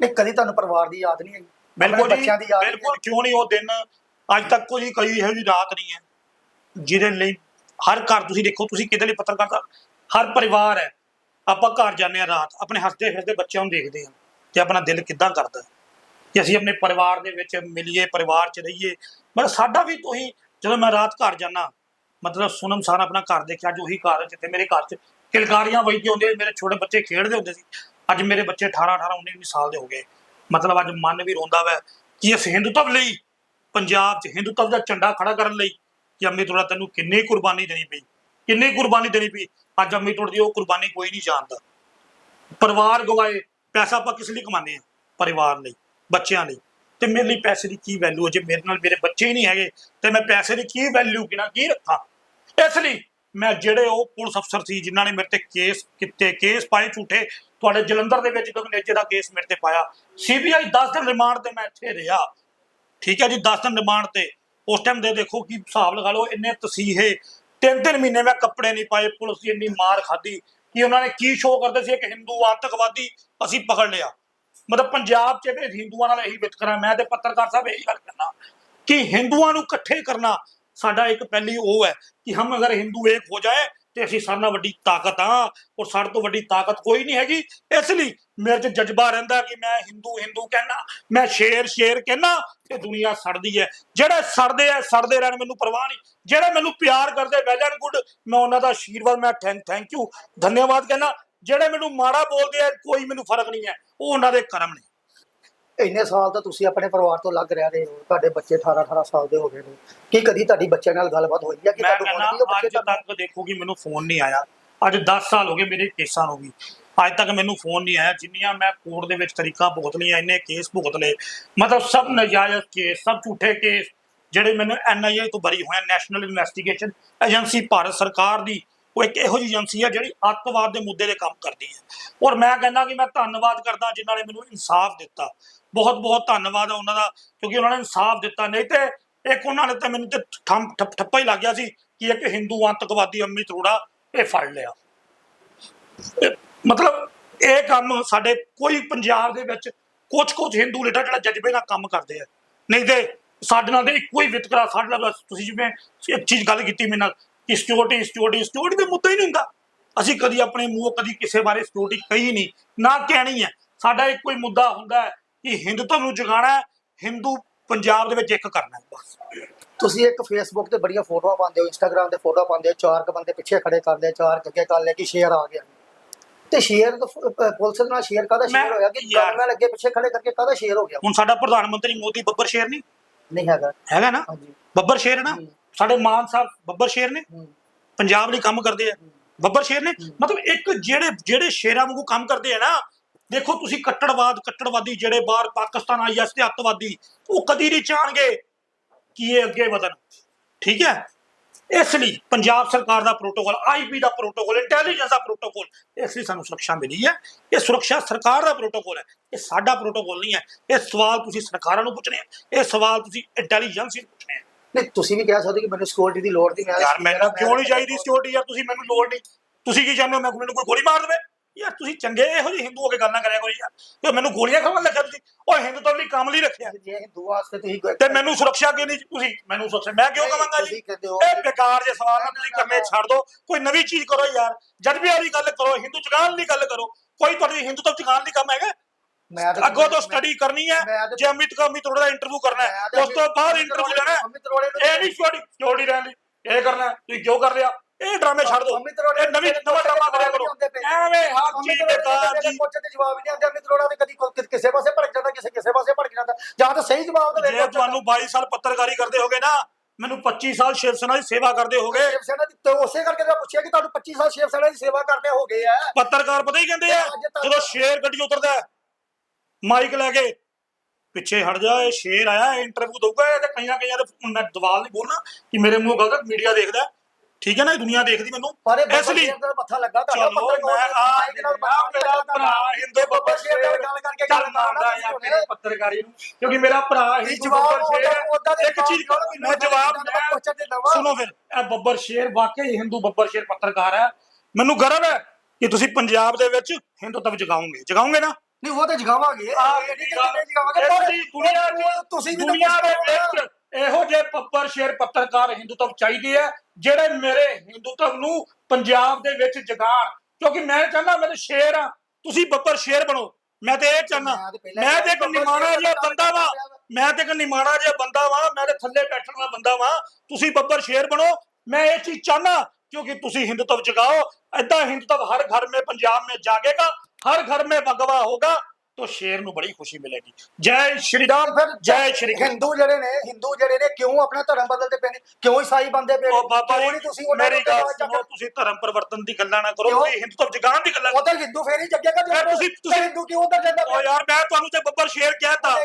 ਨਹੀਂ ਕਦੀ ਤੁਹਾਨੂੰ ਪਰਿਵਾਰ ਦੀ ਯਾਦ ਨਹੀਂ ਆਈ? ਬਿਲਕੁਲ ਬੱਚਿਆਂ ਦੀ ਯਾਦ ਬਿਲਕੁਲ ਕਿਉਂ ਨਹੀਂ ਉਹ ਦਿਨ? ਅੱਜ ਤੱਕ ਕੋਈ ਕੋਈ ਇਹੋ ਜਿਹੀ ਰਾਤ ਨਹੀਂ ਹੈ। ਜਿਹਦੇ ਲਈ ਹਰ ਘਰ ਤੁਸੀਂ ਦੇਖੋ, ਤੁਸੀਂ ਕਿਹਦੇ ਲਈ ਪੱਤਰਕਾਰ ਹਰ ਪਰਿਵਾਰ ਹੈ, ਆਪਾਂ ਘਰ ਜਾਂਦੇ ਆ ਰਾਤ, ਆਪਣੇ ਹੱਸਦੇ ਫਿਰਦੇ ਬੱਚਿਆਂ ਨੂੰ ਦੇਖਦੇ ਹਾਂ ਤੇ ਆਪਣਾ ਦਿਲ ਕਿੱਦਾਂ ਕਰਦਾ ਕਿ ਅਸੀਂ ਆਪਣੇ ਪਰਿਵਾਰ ਦੇ ਵਿੱਚ ਮਿਲੀਏ, ਪਰਿਵਾਰ 'ਚ ਰਹੀਏ। ਮਤਲਬ ਸਾਡਾ ਵੀ ਤੁਸੀਂ ਜਦੋਂ ਮੈਂ ਰਾਤ ਘਰ ਜਾਣਾ ਮਤਲਬ ਸੁਨਮ ਸਾਰ ਆਪਣਾ ਘਰ ਦੇਖਿਆ, ਅੱਜ ਉਹੀ ਘਰ ਜਿੱਥੇ ਮੇਰੇ ਘਰ 'ਚ ਕਿਲਕਾਰੀਆਂ ਵੱਜਦੀਆਂ ਹੁੰਦੀਆਂ ਮੇਰੇ ਛੋਟੇ ਬੱਚੇ ਖੇਡਦੇ ਹੁੰਦੇ ਸੀ। ਅੱਜ ਮੇਰੇ ਬੱਚੇ 18 18 19 19 ਸਾਲ ਦੇ ਹੋ ਗਏ। ਮਤਲਬ ਅੱਜ ਮਨ ਵੀ ਰੋਂਦਾ ਵੈ ਕਿ ਇਸ ਹਿੰਦੂਤਵ ਲਈ, ਪੰਜਾਬ 'ਚ ਹਿੰਦੂਤਵ ਦਾ ਝੰਡਾ ਖੜਾ ਕਰਨ ਲਈ ਕਿ ਅੰਮ੍ਰਿਤੋੜਾ ਤੈਨੂੰ ਕਿੰਨੀ ਕੁਰਬਾਨੀ ਦੇਣੀ ਪਈ, ਕਿੰਨੀ ਕੁਰਬਾਨੀ ਦੇਣੀ ਪਈ। ਅੱਜ ਅੰਮ੍ਰਿਤੋੜ ਦੀ ਉਹ ਕੁਰਬਾਨੀ ਕੋਈ ਨਹੀਂ ਜਾਣਦਾ। ਪਰਿਵਾਰ ਗਵਾਏ, ਪੈਸਾ ਆਪਾਂ ਕਿਸ ਲਈ ਕਮਾਉਂਦੇ ਆ ਪਰਿਵਾਰ ਲਈ, ਬੱਚਿਆਂ ਲਈ। ਤੇ ਮੇਰੇ ਲਈ ਪੈਸੇ ਦੀ ਕੀ ਵੈਲਿਊ ਹੈ? ਜੇ ਮੇਰੇ ਨਾਲ ਮੇਰੇ ਬੱਚੇ ਹੀ ਨਹੀਂ ਹੈਗੇ, ਤੇ ਮੈਂ ਪੈਸੇ ਦੀ ਕੀ ਵੈਲਿਊ ਕਿਨਾ ਕੀ ਰੱਖਾਂ? ਇਸ ਲਈ ਮੈਂ ਜਿਹੜੇ ਉਹ ਪੁਲਿਸ ਅਫਸਰ ਸੀ, ਜਿਨ੍ਹਾਂ ਨੇ ਮੇਰੇ ਤੇ ਕੇਸ ਕੀਤੇ, ਕੇਸ ਪਾਏ ਝੂਠੇ, ਤੁਹਾਡੇ ਜਲੰਧਰ ਦੇ ਵਿੱਚ ਗਗਨੇਜੇ ਦਾ ਕੇਸ ਮੇਰੇ ਤੇ ਪਾਇਆ। ਸੀਬੀਆਈ 10 ਦਿਨ ਰਿਮਾਂਡ ਤੇ ਮੈਂ ਇੱਥੇ ਰਿਹਾ। ਠੀਕ ਹੈ ਜੀ 10 ਦਿਨ ਰਿਮਾਂਡ ਤੇ। ਉਸ ਟਾਈਮ ਦੇ ਦੇਖੋ ਕਿ ਹਿਸਾਬ ਲਗਾ ਲਓ, ਇੰਨੇ ਤਸੀਹੇ, ਤਿੰਨ ਤਿੰਨ ਮਹੀਨੇ ਮੈਂ ਕੱਪੜੇ ਨਹੀਂ ਪਾਏ, ਪੁਲਿਸ ਦੀ ਇੰਨੀ ਮਾਰ ਖਾਧੀ, ਕਿ ਉਹਨਾਂ ਨੇ ਕੀ ਸ਼ੋਅ ਕਰਦੇ ਸੀ, ਇੱਕ ਹਿੰਦੂ ਆਤੰਕਵਾਦੀ ਅਸੀਂ ਪਕੜ ਲਿਆ। ਮਤਲਬ ਪੰਜਾਬ 'ਚ ਤੇ ਹਿੰਦੂਆਂ ਨਾਲ ਇਹੀ ਵਿਤਕਰਾ, ਮੈਂ ਤੇ ਪੱਤਰਕਾਰ ਸਾਹਿਬ ਇਹੀ ਗੱਲ ਕਰਨਾ, ਕਿ ਹਿੰਦੂਆਂ ਨੂੰ ਇਕੱਠੇ ਕਰਨਾ ਸਾਡਾ ਇੱਕ ਪਹਿਲੀ ਉਹ ਹੈ, ਕਿ ਹਮ ਅਗਰ ਹਿੰਦੂ ਇੱਕ ਹੋ ਜਾਏ ਤੇ ਅਸੀਂ ਸਾਰਿਆਂ ਨਾਲ ਵੱਡੀ ਤਾਕਤ ਆ ਔਰ ਸਾਡੇ ਤੋਂ ਵੱਡੀ ਤਾਕਤ ਕੋਈ ਨਹੀਂ ਹੈਗੀ। ਇਸ ਲਈ ਮੇਰੇ 'ਚ ਜਜ਼ਬਾ ਰਹਿੰਦਾ ਕਿ ਮੈਂ ਹਿੰਦੂ ਹਿੰਦੂ ਕਹਿਣਾ ਮੈਂ ਸ਼ੇਰ ਸ਼ੇਰ ਕਹਿਣਾ ਤੇ ਦੁਨੀਆ ਸੜਦੀ ਹੈ। ਜਿਹੜੇ ਸੜਦੇ ਆ, ਸੜਦੇ ਰਹਿਣ ਮੈਨੂੰ ਪਰਵਾਹ ਨਹੀਂ। ਜਿਹੜੇ ਮੈਨੂੰ ਪਿਆਰ ਕਰਦੇ ਵੈਲ ਐਂਡ ਗੁੱਡ ਮੈਂ ਉਹਨਾਂ ਦਾ ਆਸ਼ੀਰਵਾਦ ਮੈਂ ਥੈਂਕ ਥੈਂਕ ਯੂ ਧੰਨਵਾਦ ਕਹਿਣਾ ਜਿਹੜੇ ਮੈਨੂੰ ਮਾੜਾ ਬੋਲਦੇ ਆ, ਕੋਈ ਮੈਨੂੰ ਫ਼ਰਕ ਨਹੀਂ ਹੈ। ਉਹ ਉਹਨਾਂ ਦੇ ਕਰਮ ਨੇ। ਇੰਨੇ ਸਾਲ ਤਾਂ ਤੁਸੀਂ ਆਪਣੇ ਪਰਿਵਾਰ ਤੋਂ ਲੱਗ ਰਹਿ ਰਹੇ ਹੋ ਤੁਹਾਡੇ ਬੱਚੇ 18 18 ਸਾਲ ਦੇ ਹੋ ਗਏ ਨੇ। ਕੀ ਕਦੀ ਤੁਹਾਡੀ ਬੱਚਿਆਂ ਨਾਲ ਗੱਲਬਾਤ ਹੋਈ ਹੈ ਕਿ ਮੈਂ ਤੁਹਾਨੂੰ ਕਹਿੰਦਾ ਹੋਣੀ ਬੱਚੇ ਅੱਜ ਤੱਕ ਦੇਖੋ ਕਿ ਮੈਨੂੰ ਫੋਨ ਨਹੀਂ ਆਇਆ। ਅੱਜ 10 ਸਾਲ ਹੋ ਗਏ ਮੇਰੇ ਕੇਸਾਂ ਨੂੰ ਵੀ। ਅੱਜ ਤੱਕ ਮੈਨੂੰ ਫੋਨ ਨਹੀਂ ਆਇਆ। ਜਿੰਨੀਆਂ ਮੈਂ ਕੋਰਟ ਦੇ ਵਿੱਚ ਤਰੀਕਾ ਭੁਗਤ ਲਈਆਂ ਇੰਨੇ ਕੇਸ ਭੁਗਤ ਲਏ। ਮਤਲਬ ਸਭ ਨਜਾਇਜ਼ ਕੇਸ ਸਭ ਝੂਠੇ ਕੇਸ ਜਿਹੜੇ ਮੈਨੂੰ ਐਨਆਈਏ ਤੋਂ ਬਰੀ ਹੋਏ ਨੈਸ਼ਨਲ ਇਨਵੈਸਟੀਗੇਸ਼ਨ ਏਜੰਸੀ ਭਾਰਤ ਸਰਕਾਰ ਦੀ। ਉਹ ਇੱਕ ਇਹੋ ਜਿਹੀ ਏਜੰਸੀ ਹੈ ਜਿਹੜੀ ਅੱਤਵਾਦ ਦੇ ਮੁੱਦੇ ਤੇ ਕੰਮ ਕਰਦੀ ਹੈ। ਔਰ ਮੈਂ ਕਹਿੰਦਾ ਕਿ ਮੈਂ ਧੰਨਵਾਦ ਕਰਦਾ ਜਿਨ੍ਹਾਂ ਨੇ ਮੈਨੂੰ ਇਨਸਾਫ ਦਿੱਤਾ। ਬਹੁਤ ਬਹੁਤ ਧੰਨਵਾਦ ਹੈ ਉਹਨਾਂ ਦਾ, ਕਿਉਂਕਿ ਉਹਨਾਂ ਨੇ ਇਨਸਾਫ ਦਿੱਤਾ। ਨਹੀਂ ਤੇ ਇੱਕ ਉਹਨਾਂ ਨੇ ਤਾਂ ਮੈਨੂੰ ਤੇ ਠੰਮ, ਠੱਪ, ਠੱਪਾ ਹੀ ਲੱਗ ਗਿਆ ਸੀ ਕਿ ਇੱਕ ਹਿੰਦੂ ਅੰਤਕਵਾਦੀ ਅਮਿਤ ਅਰੋੜਾ ਇਹ ਫੜ ਲਿਆ। ਮਤਲਬ ਇਹ ਕੰਮ ਸਾਡੇ ਕੋਈ ਪੰਜਾਬ ਦੇ ਵਿੱਚ ਕੁਝ ਕੁਝ ਹਿੰਦੂ ਲੀਡਰ ਜਿਹੜਾ ਜਜ਼ਬੇ ਨਾਲ ਕੰਮ ਕਰਦੇ ਆ। ਨਹੀਂ ਤੇ ਸਾਡੇ ਨਾਲ ਤੇ ਇੱਕੋ ਹੀ ਵਿਤਕਰਾ, ਸਾਡੇ ਨਾਲ ਤੁਸੀਂ ਜਿਵੇਂ ਇੱਕ ਚੀਜ਼ ਗੱਲ ਕੀਤੀ ਮੇਰੇ ਨਾਲ ਕਿ ਸਿਕਿਉਰਿਟੀ ਸਿਕਿਉਰਿਟੀ ਸਿਕਿਉਰਿਟੀ ਦਾ ਮੁੱਦਾ ਹੀ ਨਹੀਂ ਹੁੰਦਾ। ਅਸੀਂ ਕਦੀ ਆਪਣੇ ਮੂੰਹ ਕਦੀ ਕਿਸੇ ਬਾਰੇ ਸਿਕਿਉਰਿਟੀ ਕਹੀ ਨਹੀਂ, ਨਾ ਕਹਿਣੀ ਹੈ। ਸਾਡਾ ਇੱਕੋ ਹੀ ਮੁੱਦਾ ਹੁੰਦਾ ਹੈ ਕਿ ਹਿੰਦੂਤਵ ਨੂੰ ਜਗਾਉਣਾ ਹੈ ਹਿੰਦੂ ਪੰਜਾਬ ਦੇ ਵਿੱਚ ਇੱਕ ਕਰਨਾ ਹੈ ਬਸ। ਤੁਸੀਂ ਇੱਕ ਫੇਸਬੁੱਕ ਤੇ ਬੜੀਆਂ ਫੋਟੋਆਂ ਪਾਉਂਦੇ ਹੋ ਇੰਸਟਾਗ੍ਰam ਤੇ ਫੋਟੋ ਪਾਉਂਦੇ ਹੋ ਚਾਰ ਕ ਬੰਦੇ ਪਿੱਛੇ ਖੜੇ ਕਰਦੇ ਆ ਚਾਰ ਅੱਗੇ ਕਰ ਲੈ ਕਿ ਸ਼ੇਅਰ ਆ ਗਿਆ। ਤੇ ਸ਼ੇਅਰ ਪੁਲਿਸ ਨਾਲ ਸ਼ੇਅਰ ਕਾਹਦਾ ਸ਼ੇਅਰ ਹੋਇਆ? ਕਿ ਗਵਰਨਮੈਂਟ ਅੱਗੇ ਪਿੱਛੇ ਖੜੇ ਕਰਕੇ ਕਾਹਦਾ ਸ਼ੇਅਰ ਹੋ ਗਿਆ? ਹੁਣ ਸਾਡਾ ਪ੍ਰਧਾਨ ਮੰਤਰੀ ਮੋਦੀ ਬੱਬਰ ਸ਼ੇਰ ਨਹੀਂ? ਨਹੀਂ ਹੈਗਾ। ਹੈਗਾ ਨਾ? ਬੱਬਰ ਸ਼ੇਰ ਨਾ। ਸਾਡੇ ਮਾਨ ਸਾਹਿਬ ਬੱਬਰ ਸ਼ੇਰ ਨੇ। ਪੰਜਾਬ ਲਈ ਕੰਮ ਕਰਦੇ ਆ। ਬੱਬਰ ਸ਼ੇਰ ਨੇ। ਮਤਲਬ ਇੱਕ ਜਿਹੜੇ ਜਿਹੜੇ ਸ਼ੇਰਾਂ ਵਾਂਗੂ ਕੰਮ ਕਰਦੇ ਆ ਨਾ ਦੇਖੋ ਤੁਸੀਂ ਕੱਟੜਵਾਦ ਕੱਟੜਵਾਦੀ ਜਿਹੜੇ ਬਾਹਰ ਪਾਕਿਸਤਾਨ ਆਈਐਸ ਦੇ ਅੱਤਵਾਦੀ ਉਹ ਕਦੀ ਨਹੀਂ ਚਾਹਣਗੇ ਕਿ ਇਹ ਅੱਗੇ ਵਧਣ। ਠੀਕ ਹੈ? ਇਸ ਲਈ ਪੰਜਾਬ ਸਰਕਾਰ ਦਾ ਪ੍ਰੋਟੋਕਾਲ ਆਈਪੀ ਦਾ ਪ੍ਰੋਟੋਕਾਲ ਇੰਟੈਲੀਜੈਂਸ ਦਾ ਪ੍ਰੋਟੋਕਾਲ ਇਸ ਲਈ ਸਾਨੂੰ ਸੁਰੱਖਿਆ ਮਿਲੀ ਹੈ। ਇਹ ਸੁਰੱਖਿਆ ਸਰਕਾਰ ਦਾ ਪ੍ਰੋਟੋਕਾਲ ਹੈ। ਇਹ ਸਾਡਾ ਪ੍ਰੋਟੋਕਾਲ ਨਹੀਂ ਹੈ। ਇਹ ਸਵਾਲ ਤੁਸੀਂ ਸਰਕਾਰਾਂ ਨੂੰ ਪੁੱਛਣੇ ਆ ਇਹ ਸਵਾਲ ਤੁਸੀਂ ਇੰਟੈਲੀਜੈਂਸ ਨੂੰ ਪੁੱਛਣੇ ਆ ਨਹੀਂ ਤੁਸੀਂ ਵੀ ਕਹਿ ਸਕਦੇ ਕਿ ਮੈਨੂੰ ਸਿਕਿਉਰਿਟੀ ਦੀ ਲੋੜ ਨਹੀਂ ਯਾਰ ਮੈਨੂੰ ਕਿਉਂ ਨਹੀਂ ਚਾਹੀਦੀ ਸਿਕਿਉਰਿਟੀ ਯਾਰ ਤੁਸੀਂ ਮੈਨੂੰ ਲੋੜ ਨਹੀਂ। ਤੁਸੀਂ ਕੀ ਚਾਹੁੰਦੇ ਹੋ? ਮੈਂ ਮੈਨੂੰ ਕੋਈ ਗੋਲੀ ਮਾਰ ਦੇਵੇ? ਯਾਰ ਤੁਸੀਂ ਚੰਗੇ ਇਹੋ ਜਿਹੇ ਹਿੰਦੂ ਹੋ ਕੇ ਗੱਲ ਕਰਿਆ ਕਰੋ ਯਾਰ। ਕਿ ਮੈਨੂੰ ਗੋਲੀਆਂ ਖਾਣ ਲੱਗਾ ਤੁਸੀਂ। ਉਹ ਹਿੰਦੂ ਤੋਂ ਲਈ ਕੰਮ ਲਈ ਰੱਖਿਆ। ਜੇ ਹਿੰਦੂ ਵਾਸਤੇ ਤੁਸੀਂ ਕੋਈ- ਤੇ ਮੈਨੂੰ ਸੁਰੱਖਿਆ ਕਿਉਂ ਨਹੀਂ ਤੁਸੀਂ ਮੈਨੂੰ ਸੁਰੱਖਿਆ ਮੈਂ ਕਿਉਂ ਕਵਾਂਗਾ ਜੀ? ਤੁਸੀਂ ਕਹਿੰਦੇ ਹੋ ਇਹ ਬੇਕਾਰ ਜੇ ਸਵਾਲ ਨਾ ਤੁਸੀਂ ਕਰਨੇ ਛੱਡ ਦਿਓ ਕੋਈ ਨਵੀਂ ਚੀਜ਼ ਕਰੋ ਯਾਰ। ਜਜ਼ਬੇ ਵਾਲੀ ਗੱਲ ਕਰੋ ਹਿੰਦੂ ਚਗਾਨ ਦੀ ਗੱਲ ਕਰੋ। ਕੋਈ ਤੁਹਾਡੀ ਹਿੰਦੂ ਤੋਂ ਚਗਾਨ ਦੀ ਕੰਮ ਹੈਗਾ? ਮੈਂ ਤਾਂ ਅੱਗੋਂ ਤੋਂ ਸਟੱਡੀ ਕਰਨੀ ਹੈ। ਮੈਂ ਤਾਂ- ਜੇ ਅਮਿਤ ਕਾ ਅਮਿਤ ਅਰੋੜਾ ਦਾ ਇੰਟਰਵਿਊ ਕਰਨਾ ਮੈਂ ਹੈ ਤਾਂ ਉਸ ਤੋਂ ਬਾਅਦ ਅਮਿਤ ਇੰਟਰਵਿਊ ਲੈਣਾ ਹੈ। ਅਮਿਤ ਅਰੋੜੇ ਨੂੰ- ਇਹ ਨਹੀਂ ਸਿਕਿਉਰਿਟੀ ਸਿਕਿਉਰਿਟੀ ਰਹਿਣ ਲਈ। ਇਹ ਕਰਨਾ ਹੈ। ਤੁਸੀਂ ਕਿਉਂ ਕਰ ਲਿਆ। ਇਹ ਡਰਾਮੇ ਛੱਡ ਦਿਓ ਅਮਿਤ ਅਰੋੜੇ ਇਹ ਨਵੀਂ ਨਵਾਂ ਡਰਾਮਾ ਕਰਿਆ ਕਰੋ। ਐਵੇਂ ਹਰ ਚੀਜ਼ ਬੇਕਾਰ ਜੀ। ਪੁੱਛ ਤੇ ਜਵਾਬ ਹੀ ਨਹੀਂ ਆਉਂਦੇ ਅਮਿਤ ਅਰੋੜਾ ਦੇ ਕਦੀ ਕਿਸੇ ਪਾਸੇ ਭੜਕ ਜਾਂਦਾ ਕਿਸੇ ਕਿਸੇ ਪਾਸੇ ਭੜਕ ਜਾਂਦਾ। ਜਾਂ ਤਾਂ ਸਹੀ ਜਵਾਬ ਦੇ ਜੇ ਤੁਹਾਨੂੰ 22 ਸਾਲ ਪੱਤਰਕਾਰੀ ਕਰਦੇ ਹੋਗੇ ਨਾ ਮੈਨੂੰ 25 ਸਾਲ ਸ਼ਿਵ ਸੈਨਾ ਦੀ ਸੇਵਾ ਕਰਦੇ ਹੋਗੇ। ਸ਼ਿਵ ਸੈਨਾ ਦੀ ਤੇ ਉਸੇ ਕਰਕੇ ਤਾਂ ਪੁੱਛਿਆ ਕਿ ਤੁਹਾਨੂੰ 25 ਸਾਲ ਸ਼ਿਵ ਸੈਨਾ ਦੀ ਸੇਵਾ ਕਰਦੇ ਹੋ ਗਏ ਆ। ਪੱਤਰਕਾਰ ਪਤਾ ਹੀ ਕਹਿੰਦੇ ਆ? ਜਦੋਂ ਸ਼ੇਰ ਗੱਡੀ ਉਤਰਦਾ ਮਾਈਕ ਲੈ ਕੇ ਪਿੱਛੇ ਹਟ ਜਾ ਇਹ ਸ਼ੇਰ ਆਇਆ ਇੰਟਰਵਿਊ ਦਊਗਾ ਇਹ ਤੇ ਕਈਆਂ ਕਈਆਂ ਦੇ ਮੈਂ ਦਵਾਲ ਨਹੀਂ ਬੋਲਣਾ ਕਿ ਮੇਰੇ ਮੂੰਹ ਗਲਤ ਮੀਡੀਆ ਦੇਖਦਾ। ਠੀਕ ਹੈ ਨਾ ਇਹ ਦੁਨੀਆ ਦੇਖਦੀ ਮੈਨੂੰ? ਪਰ ਇਹ ਇਸ ਲਈ ਦਾ ਮੱਥਾ ਲੱਗਾ ਚਲੋ ਮੈਂ ਆ ਮੇਰਾ ਭਰਾ ਹਿੰਦੂ ਬੱਬਰ ਸ਼ੇਰ ਗੱਲ ਕਰਕੇ ਚੱਲ ਮੰਨਦਾ ਯਾਰ ਮੇਰੇ ਪੱਤਰਕਾਰੀ ਨੂੰ ਕਿਉਂਕਿ ਮੇਰਾ ਭਰਾ ਹਿੰਦੂ ਬੱਬਰ ਸ਼ੇਰ ਇੱਕ ਚੀਜ਼ ਮੈਂ ਜਵਾਬ ਮੈਂ ਸੁਣੋ ਫਿਰ ਇਹ ਬੱਬਰ ਸ਼ੇਰ ਵਾਕਈ ਹਿੰਦੂ ਬੱਬਰ ਸ਼ੇਰ ਪੱਤਰਕਾਰ ਹੈ। ਮੈਨੂੰ ਗਰਵ ਹੈ ਕਿ ਤੁਸੀਂ ਪੰਜਾਬ ਦੇ ਵਿੱਚ ਹਿੰਦੂਤਵ ਜਗਾਓਗੇ। ਜਗਾਓਗੇ ਨਾ? ਨਹੀਂ ਉਹ ਤਾਂ ਜਗਾਵਾਂਗੇ। ਇਹ ਨਹੀਂ ਕਿ ਗੱਲ- ਨਹੀਂ ਜਗਾਵਾਂਗੇ ਪਰ ਦੁਨੀਆ ਦੀ ਤੁਸੀਂ ਵੀ ਦੁਨੀਆ ਦੇ। ਵਿੱਚ ਇਹੋ ਜਿਹੇ ਬੱਬਰ ਸ਼ੇਰ ਪੱਤਰਕਾਰ ਹਿੰਦੂਤਵ ਚਾਹੀਦੇ ਆ ਜਿਹੜੇ ਮੇਰੇ ਹਿੰਦੂਤਵ ਨੂੰ ਪੰਜਾਬ ਦੇ ਵਿੱਚ ਜਗਾਣ ਕਿਉਂਕਿ ਮੈਂ ਚਾਹੁੰਦਾ ਮੈਂ ਤਾਂ ਸ਼ੇਰ ਆ ਤੁਸੀਂ ਬੱਬਰ ਸ਼ੇਰ ਬਣੋ ਮੈਂ ਤੇ ਇਹ ਚਾਹੁੰਦਾ ਮੈਂ ਤੇ ਪਹਿਲਾਂ ਮੈਂ ਤੇ ਇੱਕ ਬੱਬਰ ਨਿਮਾਣਾ ਸ਼ੇਰ ਜਿਹਾ ਦਾ ਬੰਦਾ ਵਾਂ ਪਿਆ ਮੈਂ ਤੇ ਇੱਕ ਨਿਮਾਣਾ ਜਿਹਾ ਬੰਦਾ ਵਾਂ ਮੈਂ ਤੇ ਥੱਲੇ ਬੈਠਣ ਵਾਲਾ ਬੰਦਾ ਵਾਂ ਤੁਸੀਂ ਬੱਬਰ ਸ਼ੇਰ ਬਣੋ ਮੈਂ ਇਹ ਚੀਜ਼ ਚਾਹਨਾ क्योंकि तुसी हिंदुत्व जगाओ ऐदा हिंदुत्व हर घर में पंजाब में जागेगा हर घर में भगवा होगा ਤੋਂ ਸ਼ੇਰ ਨੂੰ ਬੜੀ ਖੁਸ਼ੀ ਮਿਲੇਗੀ। ਜੈ ਸ਼੍ਰੀ ਰਾਮ ਫਿਰ ਜੈ ਸ਼੍ਰੀ ਹਿੰਦੂ ਜਿਹੜੇ ਨੇ ਹਿੰਦੂ ਜਿਹੜੇ ਨੇ ਕਿਉਂ ਆਪਣਾ ਧਰਮ ਬਦਲਦੇ ਪਏ ਨੇ? ਕਿਉਂ ਈਸਾਈ ਬੰਦੇ ਪਏ ਉਹ ਬਾਬਾ ਜੀ ਤੁਸੀਂ ਉਹਨਾਂ ਮੇਰੀ ਗੱਲ ਤੁਸੀਂ ਧਰਮ ਪਰਿਵਰਤਨ ਦੀ ਗੱਲਾਂ ਨਾ ਕਰੋ ਤੁਸੀਂ ਹਿੰਦੂ ਤੋਂ ਜਗਾਨ ਦੀ ਗੱਲਾਂ ਉਧਰ ਹਿੰਦੂ ਫੇਰ ਹੀ ਜੱਗੇਗਾ ਫਿਰ ਤੁਸੀਂ ਤੁਸੀਂ ਹਿੰਦੂ ਕਿਉਂ ਉਧਰ ਜਾਂਦਾ ਓ ਯਾਰ ਮੈਂ ਤੁਹਾਨੂੰ ਤੇ ਬੱਬਰ ਸ਼ੇਰ ਕਹਿਤਾ।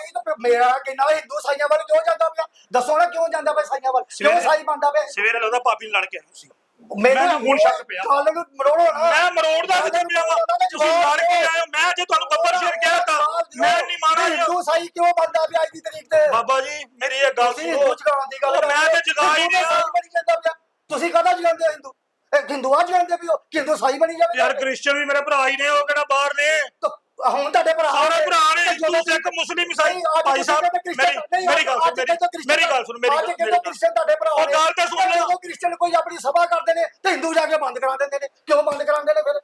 ਮੇਰਾ ਕਿੰਨਾ ਹਿੰਦੂ ਸਾਈਆਂ ਵੱਲ ਕਿਉਂ ਜਾਂਦਾ ਪਿਆ? ਦੱਸੋ ਨਾ ਕਿਉਂ ਜਾਂਦਾ ਪਿਆ ਸਾਈਆਂ ਵੱਲ? ਕਿਉਂ ਸਾਈ ਬੰਦਾ ਪਿਆ? ਸਵੇਰੇ ਲੱਗਦਾ ਪਾਪੀ ਨੂੰ ਲੜ ਕੇ ਤੁਸੀਂ ਮੈਨੂੰ ਹੁਣ ਸ਼ੱਕ ਪਿਆ। ਕੱਲ ਨੂੰ ਮਰੋੜੋ ਨਾ। ਮੈਂ ਮਰੋੜ ਦਾ ਕਿਤੇ ਪਿਆ ਵਾ? ਤੁਸੀਂ ਲੜ ਕੇ ਆਏ ਹੋ। ਮੈਂ ਜੇ ਤੁਹਾਨੂੰ ਬੱਬਰ ਸ਼ੇਰ ਕਹਿਤਾ ਮੈਂ ਨਹੀਂ ਮਾਣਾ ਹਿੰਦੂ ਸਾਈ ਕਿਉਂ ਬਣਦਾ ਪਿਆ ਅੱਜ ਦੀ ਤਰੀਕ ਤੇ? ਬਾਬਾ ਜੀ ਮੇਰੀ ਇਹ ਗੱਲ ਸੁਣੋ। ਜਗਾਉਣ ਦੀ ਗੱਲ ਮੈਂ ਤੇ ਜਗਾ ਹੀ ਜਾਂਦਾ ਪਿਆ। ਤੁਸੀਂ ਕਦਾ ਜਗਾਉਂਦੇ ਹੋ ਹਿੰਦੂ? ਇਹ ਹਿੰਦੂਆ ਜਗਾਉਂਦੇ ਵੀ ਹੋ? ਹਿੰਦੂ ਸਾਈ ਬਣੀ ਜਾਵੇ? ਯਾਰ ਕ੍ਰਿਸਚੀਅਨ ਵੀ ਮੇਰੇ ਭਰਾ ਹੀ ਨੇ ਉਹ ਕਿਹੜਾ ਬਾਹਰ ਨੇ? ਹੁਣ ਤੁਹਾਡੇ ਭਰਾ ਸਾਰੇ ਭਰਾ ਨੇ ਹਿੰਦੂ ਜਦੋਂ ਸਿੱਖ ਮੁਸਲਿਮ ਈਸਾਈ ਭਾਈ ਸਾਹਿਬ ਮੇਰੀ ਮੇਰੀ ਗੱਲ ਸੁਣ ਮੇਰੀ ਗੱਲ ਸੁਣ ਮੇਰੀ ਗੱਲ ਕਹਿੰਦੇ ਕ੍ਰਿਸਚਨ ਤੁਹਾਡੇ ਭਰਾ ਉਹ ਗੱਲ ਤਾਂ ਸੁਣ। ਜਦੋਂ ਕ੍ਰਿਸਚਨ ਕੋਈ ਆਪਣੀ ਸਭਾ ਕਰਦੇ ਨੇ ਤੇ ਹਿੰਦੂ ਜਾ ਕੇ ਬੰਦ ਕਰਾ ਦਿੰਦੇ ਨੇ। ਕਿਉਂ ਬੰਦ ਕਰਾਉਂਦੇ ਨੇ ਫਿਰ?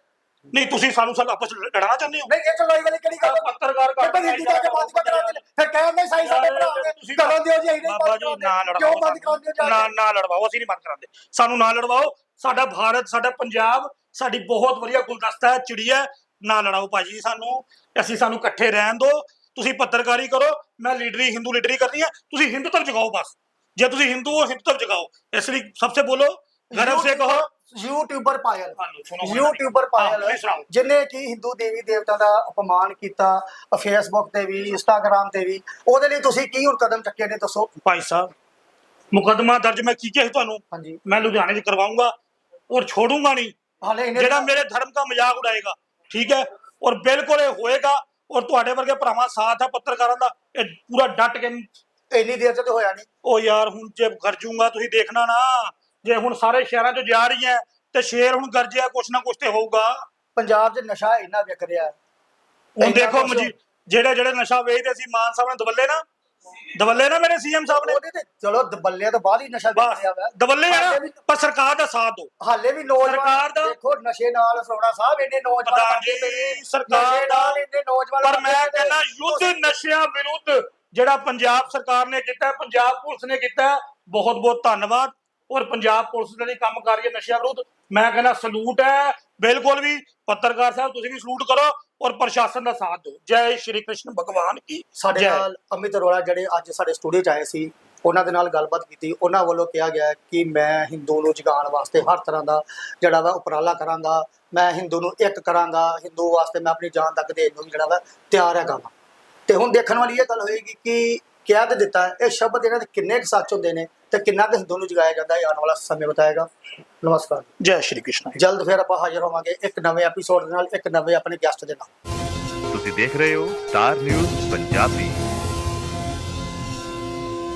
ਨਹੀਂ ਤੁਸੀਂ ਸਾਨੂੰ ਸਾਨੂੰ ਆਪਸ ਲੜਨਾ ਚਾਹੁੰਦੇ ਹੋ? ਨਹੀਂ ਇਹ ਚਲਾਈ ਵਾਲੀ ਕਿਹੜੀ ਗੱਲ? ਪੱਤਰਕਾਰ ਫਿਰ ਤਾਂ ਹਿੰਦੂ ਜਾ ਕੇ ਬੰਦ ਕਰਾਉਂਦੇ ਨੇ। ਫਿਰ ਕਹਿੰਦੇ ਸਾਈ ਸਾਡੇ ਭਰਾ ਨੇ। ਤੁਸੀਂ ਕਰਨ ਦਿਓ ਜੀ ਅਸੀਂ ਨਹੀਂ ਬਾਬਾ ਜੀ ਨਾ ਲੜਵਾਓ ਕਿਉਂ ਬੰਦ ਕਰਾਉਂਦੇ ਹੋ ਨਾ? ਨਾ ਲੜਵਾਓ ਅਸੀਂ ਨਹੀਂ ਬੰਦ ਕਰਾਉਂਦੇ। ਸਾਨੂੰ ਨਾ ਲੜਵਾਓ। ਸਾਡਾ ਭਾਰਤ ਸਾਡਾ ਪੰਜਾਬ ਸਾਡੀ ਬਹੁਤ ਵਧੀਆ ਗੁਲਦਸਤਾ ਹੈ ਚਿੜੀਆ ਹੈ। ਨਾ ਲੜਾਓ ਭਾਜੀ ਸਾਨੂੰ ਅਸੀਂ ਸਾਨੂੰ ਇਕੱਠੇ ਰਹਿਣ ਦਿਓ ਤੁਸੀਂ ਪੱਤਰਕਾਰੀ ਕਰੋ ਮੈਂ ਲੀਡਰੀ ਹਿੰਦੂ ਲੀਡਰੀ ਕਰਨੀ ਹੈ ਤੁਸੀਂ ਹਿੰਦੂਤਵ ਜਗਾਓ ਬਸ। ਜੇ ਤੁਸੀਂ ਹਿੰਦੂ ਹੋ ਹਿੰਦੂਤਵ ਜਗਾਓ। ਇਸ ਲਈ ਸਭ ਸੇ ਬੋਲੋ ਗਰਵ ਸੇ ਕਹੋ। ਯੂਟਿਊਬਰ ਪਾਇਲ। ਯੂਟਿਊਬਰ ਪਾਇਲ। ਜਿਨੇ ਕਿ ਹਿੰਦੂ ਦੇਵੀ ਦੇਵਤਾ ਦਾ ਅਪਮਾਨ ਕੀਤਾ ਫੇਸਬੁੱਕ ਤੇ ਵੀ ਇੰਸਟਾਗ੍ਰam ਤੇ ਵੀ ਉਹਦੇ ਲਈ ਤੁਸੀਂ ਕੀ ਹੁਣ ਕਦਮ ਚੱਕੇ ਨੇ ਦੱਸੋ? ਭਾਈ ਸਾਹਿਬ ਮੁਕੱਦਮਾ ਦਰਜ ਮੈਂ ਕੀ ਕਿਹਾ ਤੁਹਾਨੂੰ? ਹਾਂਜੀ। ਮੈਂ ਲੁਧਿਆਣੇ 'ਚ ਕਰਵਾਉਂਗਾ ਔਰ ਛੋੜੂੰਗਾ ਨਹੀਂ। ਜਿਹੜਾ ਮੇਰੇ ਧਰਮ ਦਾ ਮਜ਼ਾਕ ਉਡਾਏਗਾ ਠੀਕ ਹੈ? ਔਰ ਬਿਲਕੁਲ ਇਹ ਹੋਏਗਾ ਔਰ ਤੁਹਾਡੇ ਵਰਗੇ ਭਰਾਵਾਂ ਸਾਥ ਹੈ ਪੱਤਰਕਾਰਾਂ ਦਾ ਇਹ ਪੂਰਾ ਡਟ ਕੇ ਇੰਨੀ ਦੇਰ ਚ ਤੇ ਹੋਇਆ ਨਹੀਂ। ਉਹ ਯਾਰ ਹੁਣ ਜੇ ਗਰਜੂਗਾ ਤੁਸੀਂ ਦੇਖਣਾ ਨਾ ਜੇ ਹੁਣ ਸਾਰੇ ਸ਼ਹਿਰਾਂ 'ਚ ਜਾ ਰਹੀ ਹੈ ਤੇ ਸ਼ੇਰ ਹੁਣ ਗਰਜਿਆ ਕੁਛ ਨਾ ਕੁਛ ਤੇ ਹੋਊਗਾ। ਪੰਜਾਬ 'ਚ ਨਸ਼ਾ ਇੰਨਾ ਵਿਕ ਰਿਹਾ। ਹੁਣ ਦੇਖੋ ਜਿਹੜੇ ਜਿਹੜੇ ਨਸ਼ਾ ਵੇਚਦੇ ਸੀ ਮਾਨ ਸਾਹਿਬ ਨੇ ਦਵੱਲੇ ਨਾ ਦਵੱਲੇ ਨਾ ਮੇਰੇ ਸੀਐਮ ਸਾਹਿਬ ਨੇ। ਉਹਦੇ ਤੇ ਚਲੋ ਦਬੱਲੇ ਤੋਂ ਬਾਅਦ ਹੀ ਨਸ਼ਾ ਬਸ ਰਿਹਾ ਵਾ। ਦਵੱਲੇ ਆ ਨਾ ਪਰ ਸਰਕਾਰ ਦਾ ਸਾਥ ਦਿਓ। ਹਾਲੇ ਵੀ ਨੌਜਵਾਨ ਸਰਕਾਰ ਦਾ- ਦੇਖੋ ਨਸ਼ੇ ਨਾਲ ਸੋਣਾ ਸਾਹਿਬ ਇੰਨੇ ਨੌਜਵਾਨ ਪ੍ਰਧਾਨ। ਜੀ ਸਰਕਾਰ ਨਸ਼ੇ ਦਾ ਨਾਲ ਇੰਨੇ ਨੌਜਵਾਨ ਪਰ ਮੈਂ। ਕਹਿੰਦਾ ਯੁੱਧ ਨਸ਼ਿਆਂ ਵਿਰੁੱਧ ਜਿਹੜਾ ਪੰਜਾਬ ਸਰਕਾਰ ਨੇ ਕੀਤਾ ਹੈ, ਪੰਜਾਬ ਪੁਲਿਸ ਨੇ ਕੀਤਾ ਹੈ, ਬਹੁਤ ਬਹੁਤ ਧੰਨਵਾਦ। ਔਰ ਪੰਜਾਬ ਪੁਲਿਸ ਜਿਹੜੀ ਕੰਮ ਕਰ ਰਹੀ ਹੈ ਨਸ਼ਿਆਂ ਵਿਰੁੱਧ ਮੈਂ ਕਹਿੰਦਾ ਸਲੂਟ ਹੈ। ਬਿਲਕੁਲ ਵੀ ਪੱਤਰਕਾਰ ਸਾਹਿਬ ਤੁਸੀਂ ਵੀ ਸਲੂਟ ਕਰੋ। ਔਰ ਪ੍ਰਸ਼ਾਸਨ ਦਾ ਸਾਥ ਦਿਓ। ਜੈ ਸ਼੍ਰੀ ਕ੍ਰਿਸ਼ਨ ਭਗਵਾਨ ਕੀ ਸਾਡੇ ਜੈ। ਨਾਲ ਅਮਿਤ ਅਰੋੜਾ ਜਿਹੜੇ ਅੱਜ ਸਾਡੇ ਸਟੂਡੀਓ 'ਚ ਆਏ ਸੀ ਉਹਨਾਂ ਦੇ ਨਾਲ ਗੱਲਬਾਤ ਕੀਤੀ। ਉਹਨਾਂ ਵੱਲੋਂ ਕਿਹਾ ਗਿਆ ਕਿ ਮੈਂ ਹਿੰਦੂ ਨੂੰ ਜਗਾਉਣ ਵਾਸਤੇ ਹਰ ਤਰ੍ਹਾਂ ਦਾ ਜਿਹੜਾ ਵਾ ਉਪਰਾਲਾ ਕਰਾਂਗਾ। ਮੈਂ ਹਿੰਦੂ ਨੂੰ ਇੱਕ ਕਰਾਂਗਾ। ਹਿੰਦੂ ਵਾਸਤੇ ਮੈਂ ਆਪਣੀ ਜਾਨ ਤੱਕ ਦੇਣ ਨੂੰ ਜਿਹੜਾ ਵਾ ਤਿਆਰ ਹੈਗਾ ਵਾ। ਤੇ ਹੁਣ ਦੇਖਣ ਵਾਲੀ ਇਹ ਗੱਲ ਹੋਏਗੀ ਕਿ ਕਿਹਾ ਤੇ ਦਿੱਤਾ ਹੈ, ਇਹ ਸ਼ਬਦ ਇਹਨਾਂ ਦੇ ਕਿੰਨੇ ਕੁ ਸੱਚ ਹੁੰਦੇ ਨੇ। ਤੇ ਕਿੰਨਾ ਕੁ ਹਿੰਦੂ ਨੂੰ ਜਗਾਇਆ ਜਾਂਦਾ ਹੈ ਆਉਣ ਵਾਲਾ ਸਮੇਂ ਬਤਾਏਗਾ। ਨਮਸਕਾਰ। ਜੈ ਸ਼੍ਰੀ ਕ੍ਰਿਸ਼ਨ। ਜਲਦ ਫਿਰ ਆਪਾਂ ਹਾਜ਼ਰ ਹੋਵਾਂਗੇ ਇੱਕ ਨਵੇਂ ਐਪੀਸੋਡ ਦੇ ਨਾਲ ਇੱਕ ਨਵੇਂ ਆਪਣੇ ਗੈਸਟ ਦੇ ਨਾਲ। ਤੁਸੀਂ ਦੇਖ ਰਹੇ ਹੋ ਸਟਾਰ ਨਿਊਜ਼ ਪੰਜਾਬੀ।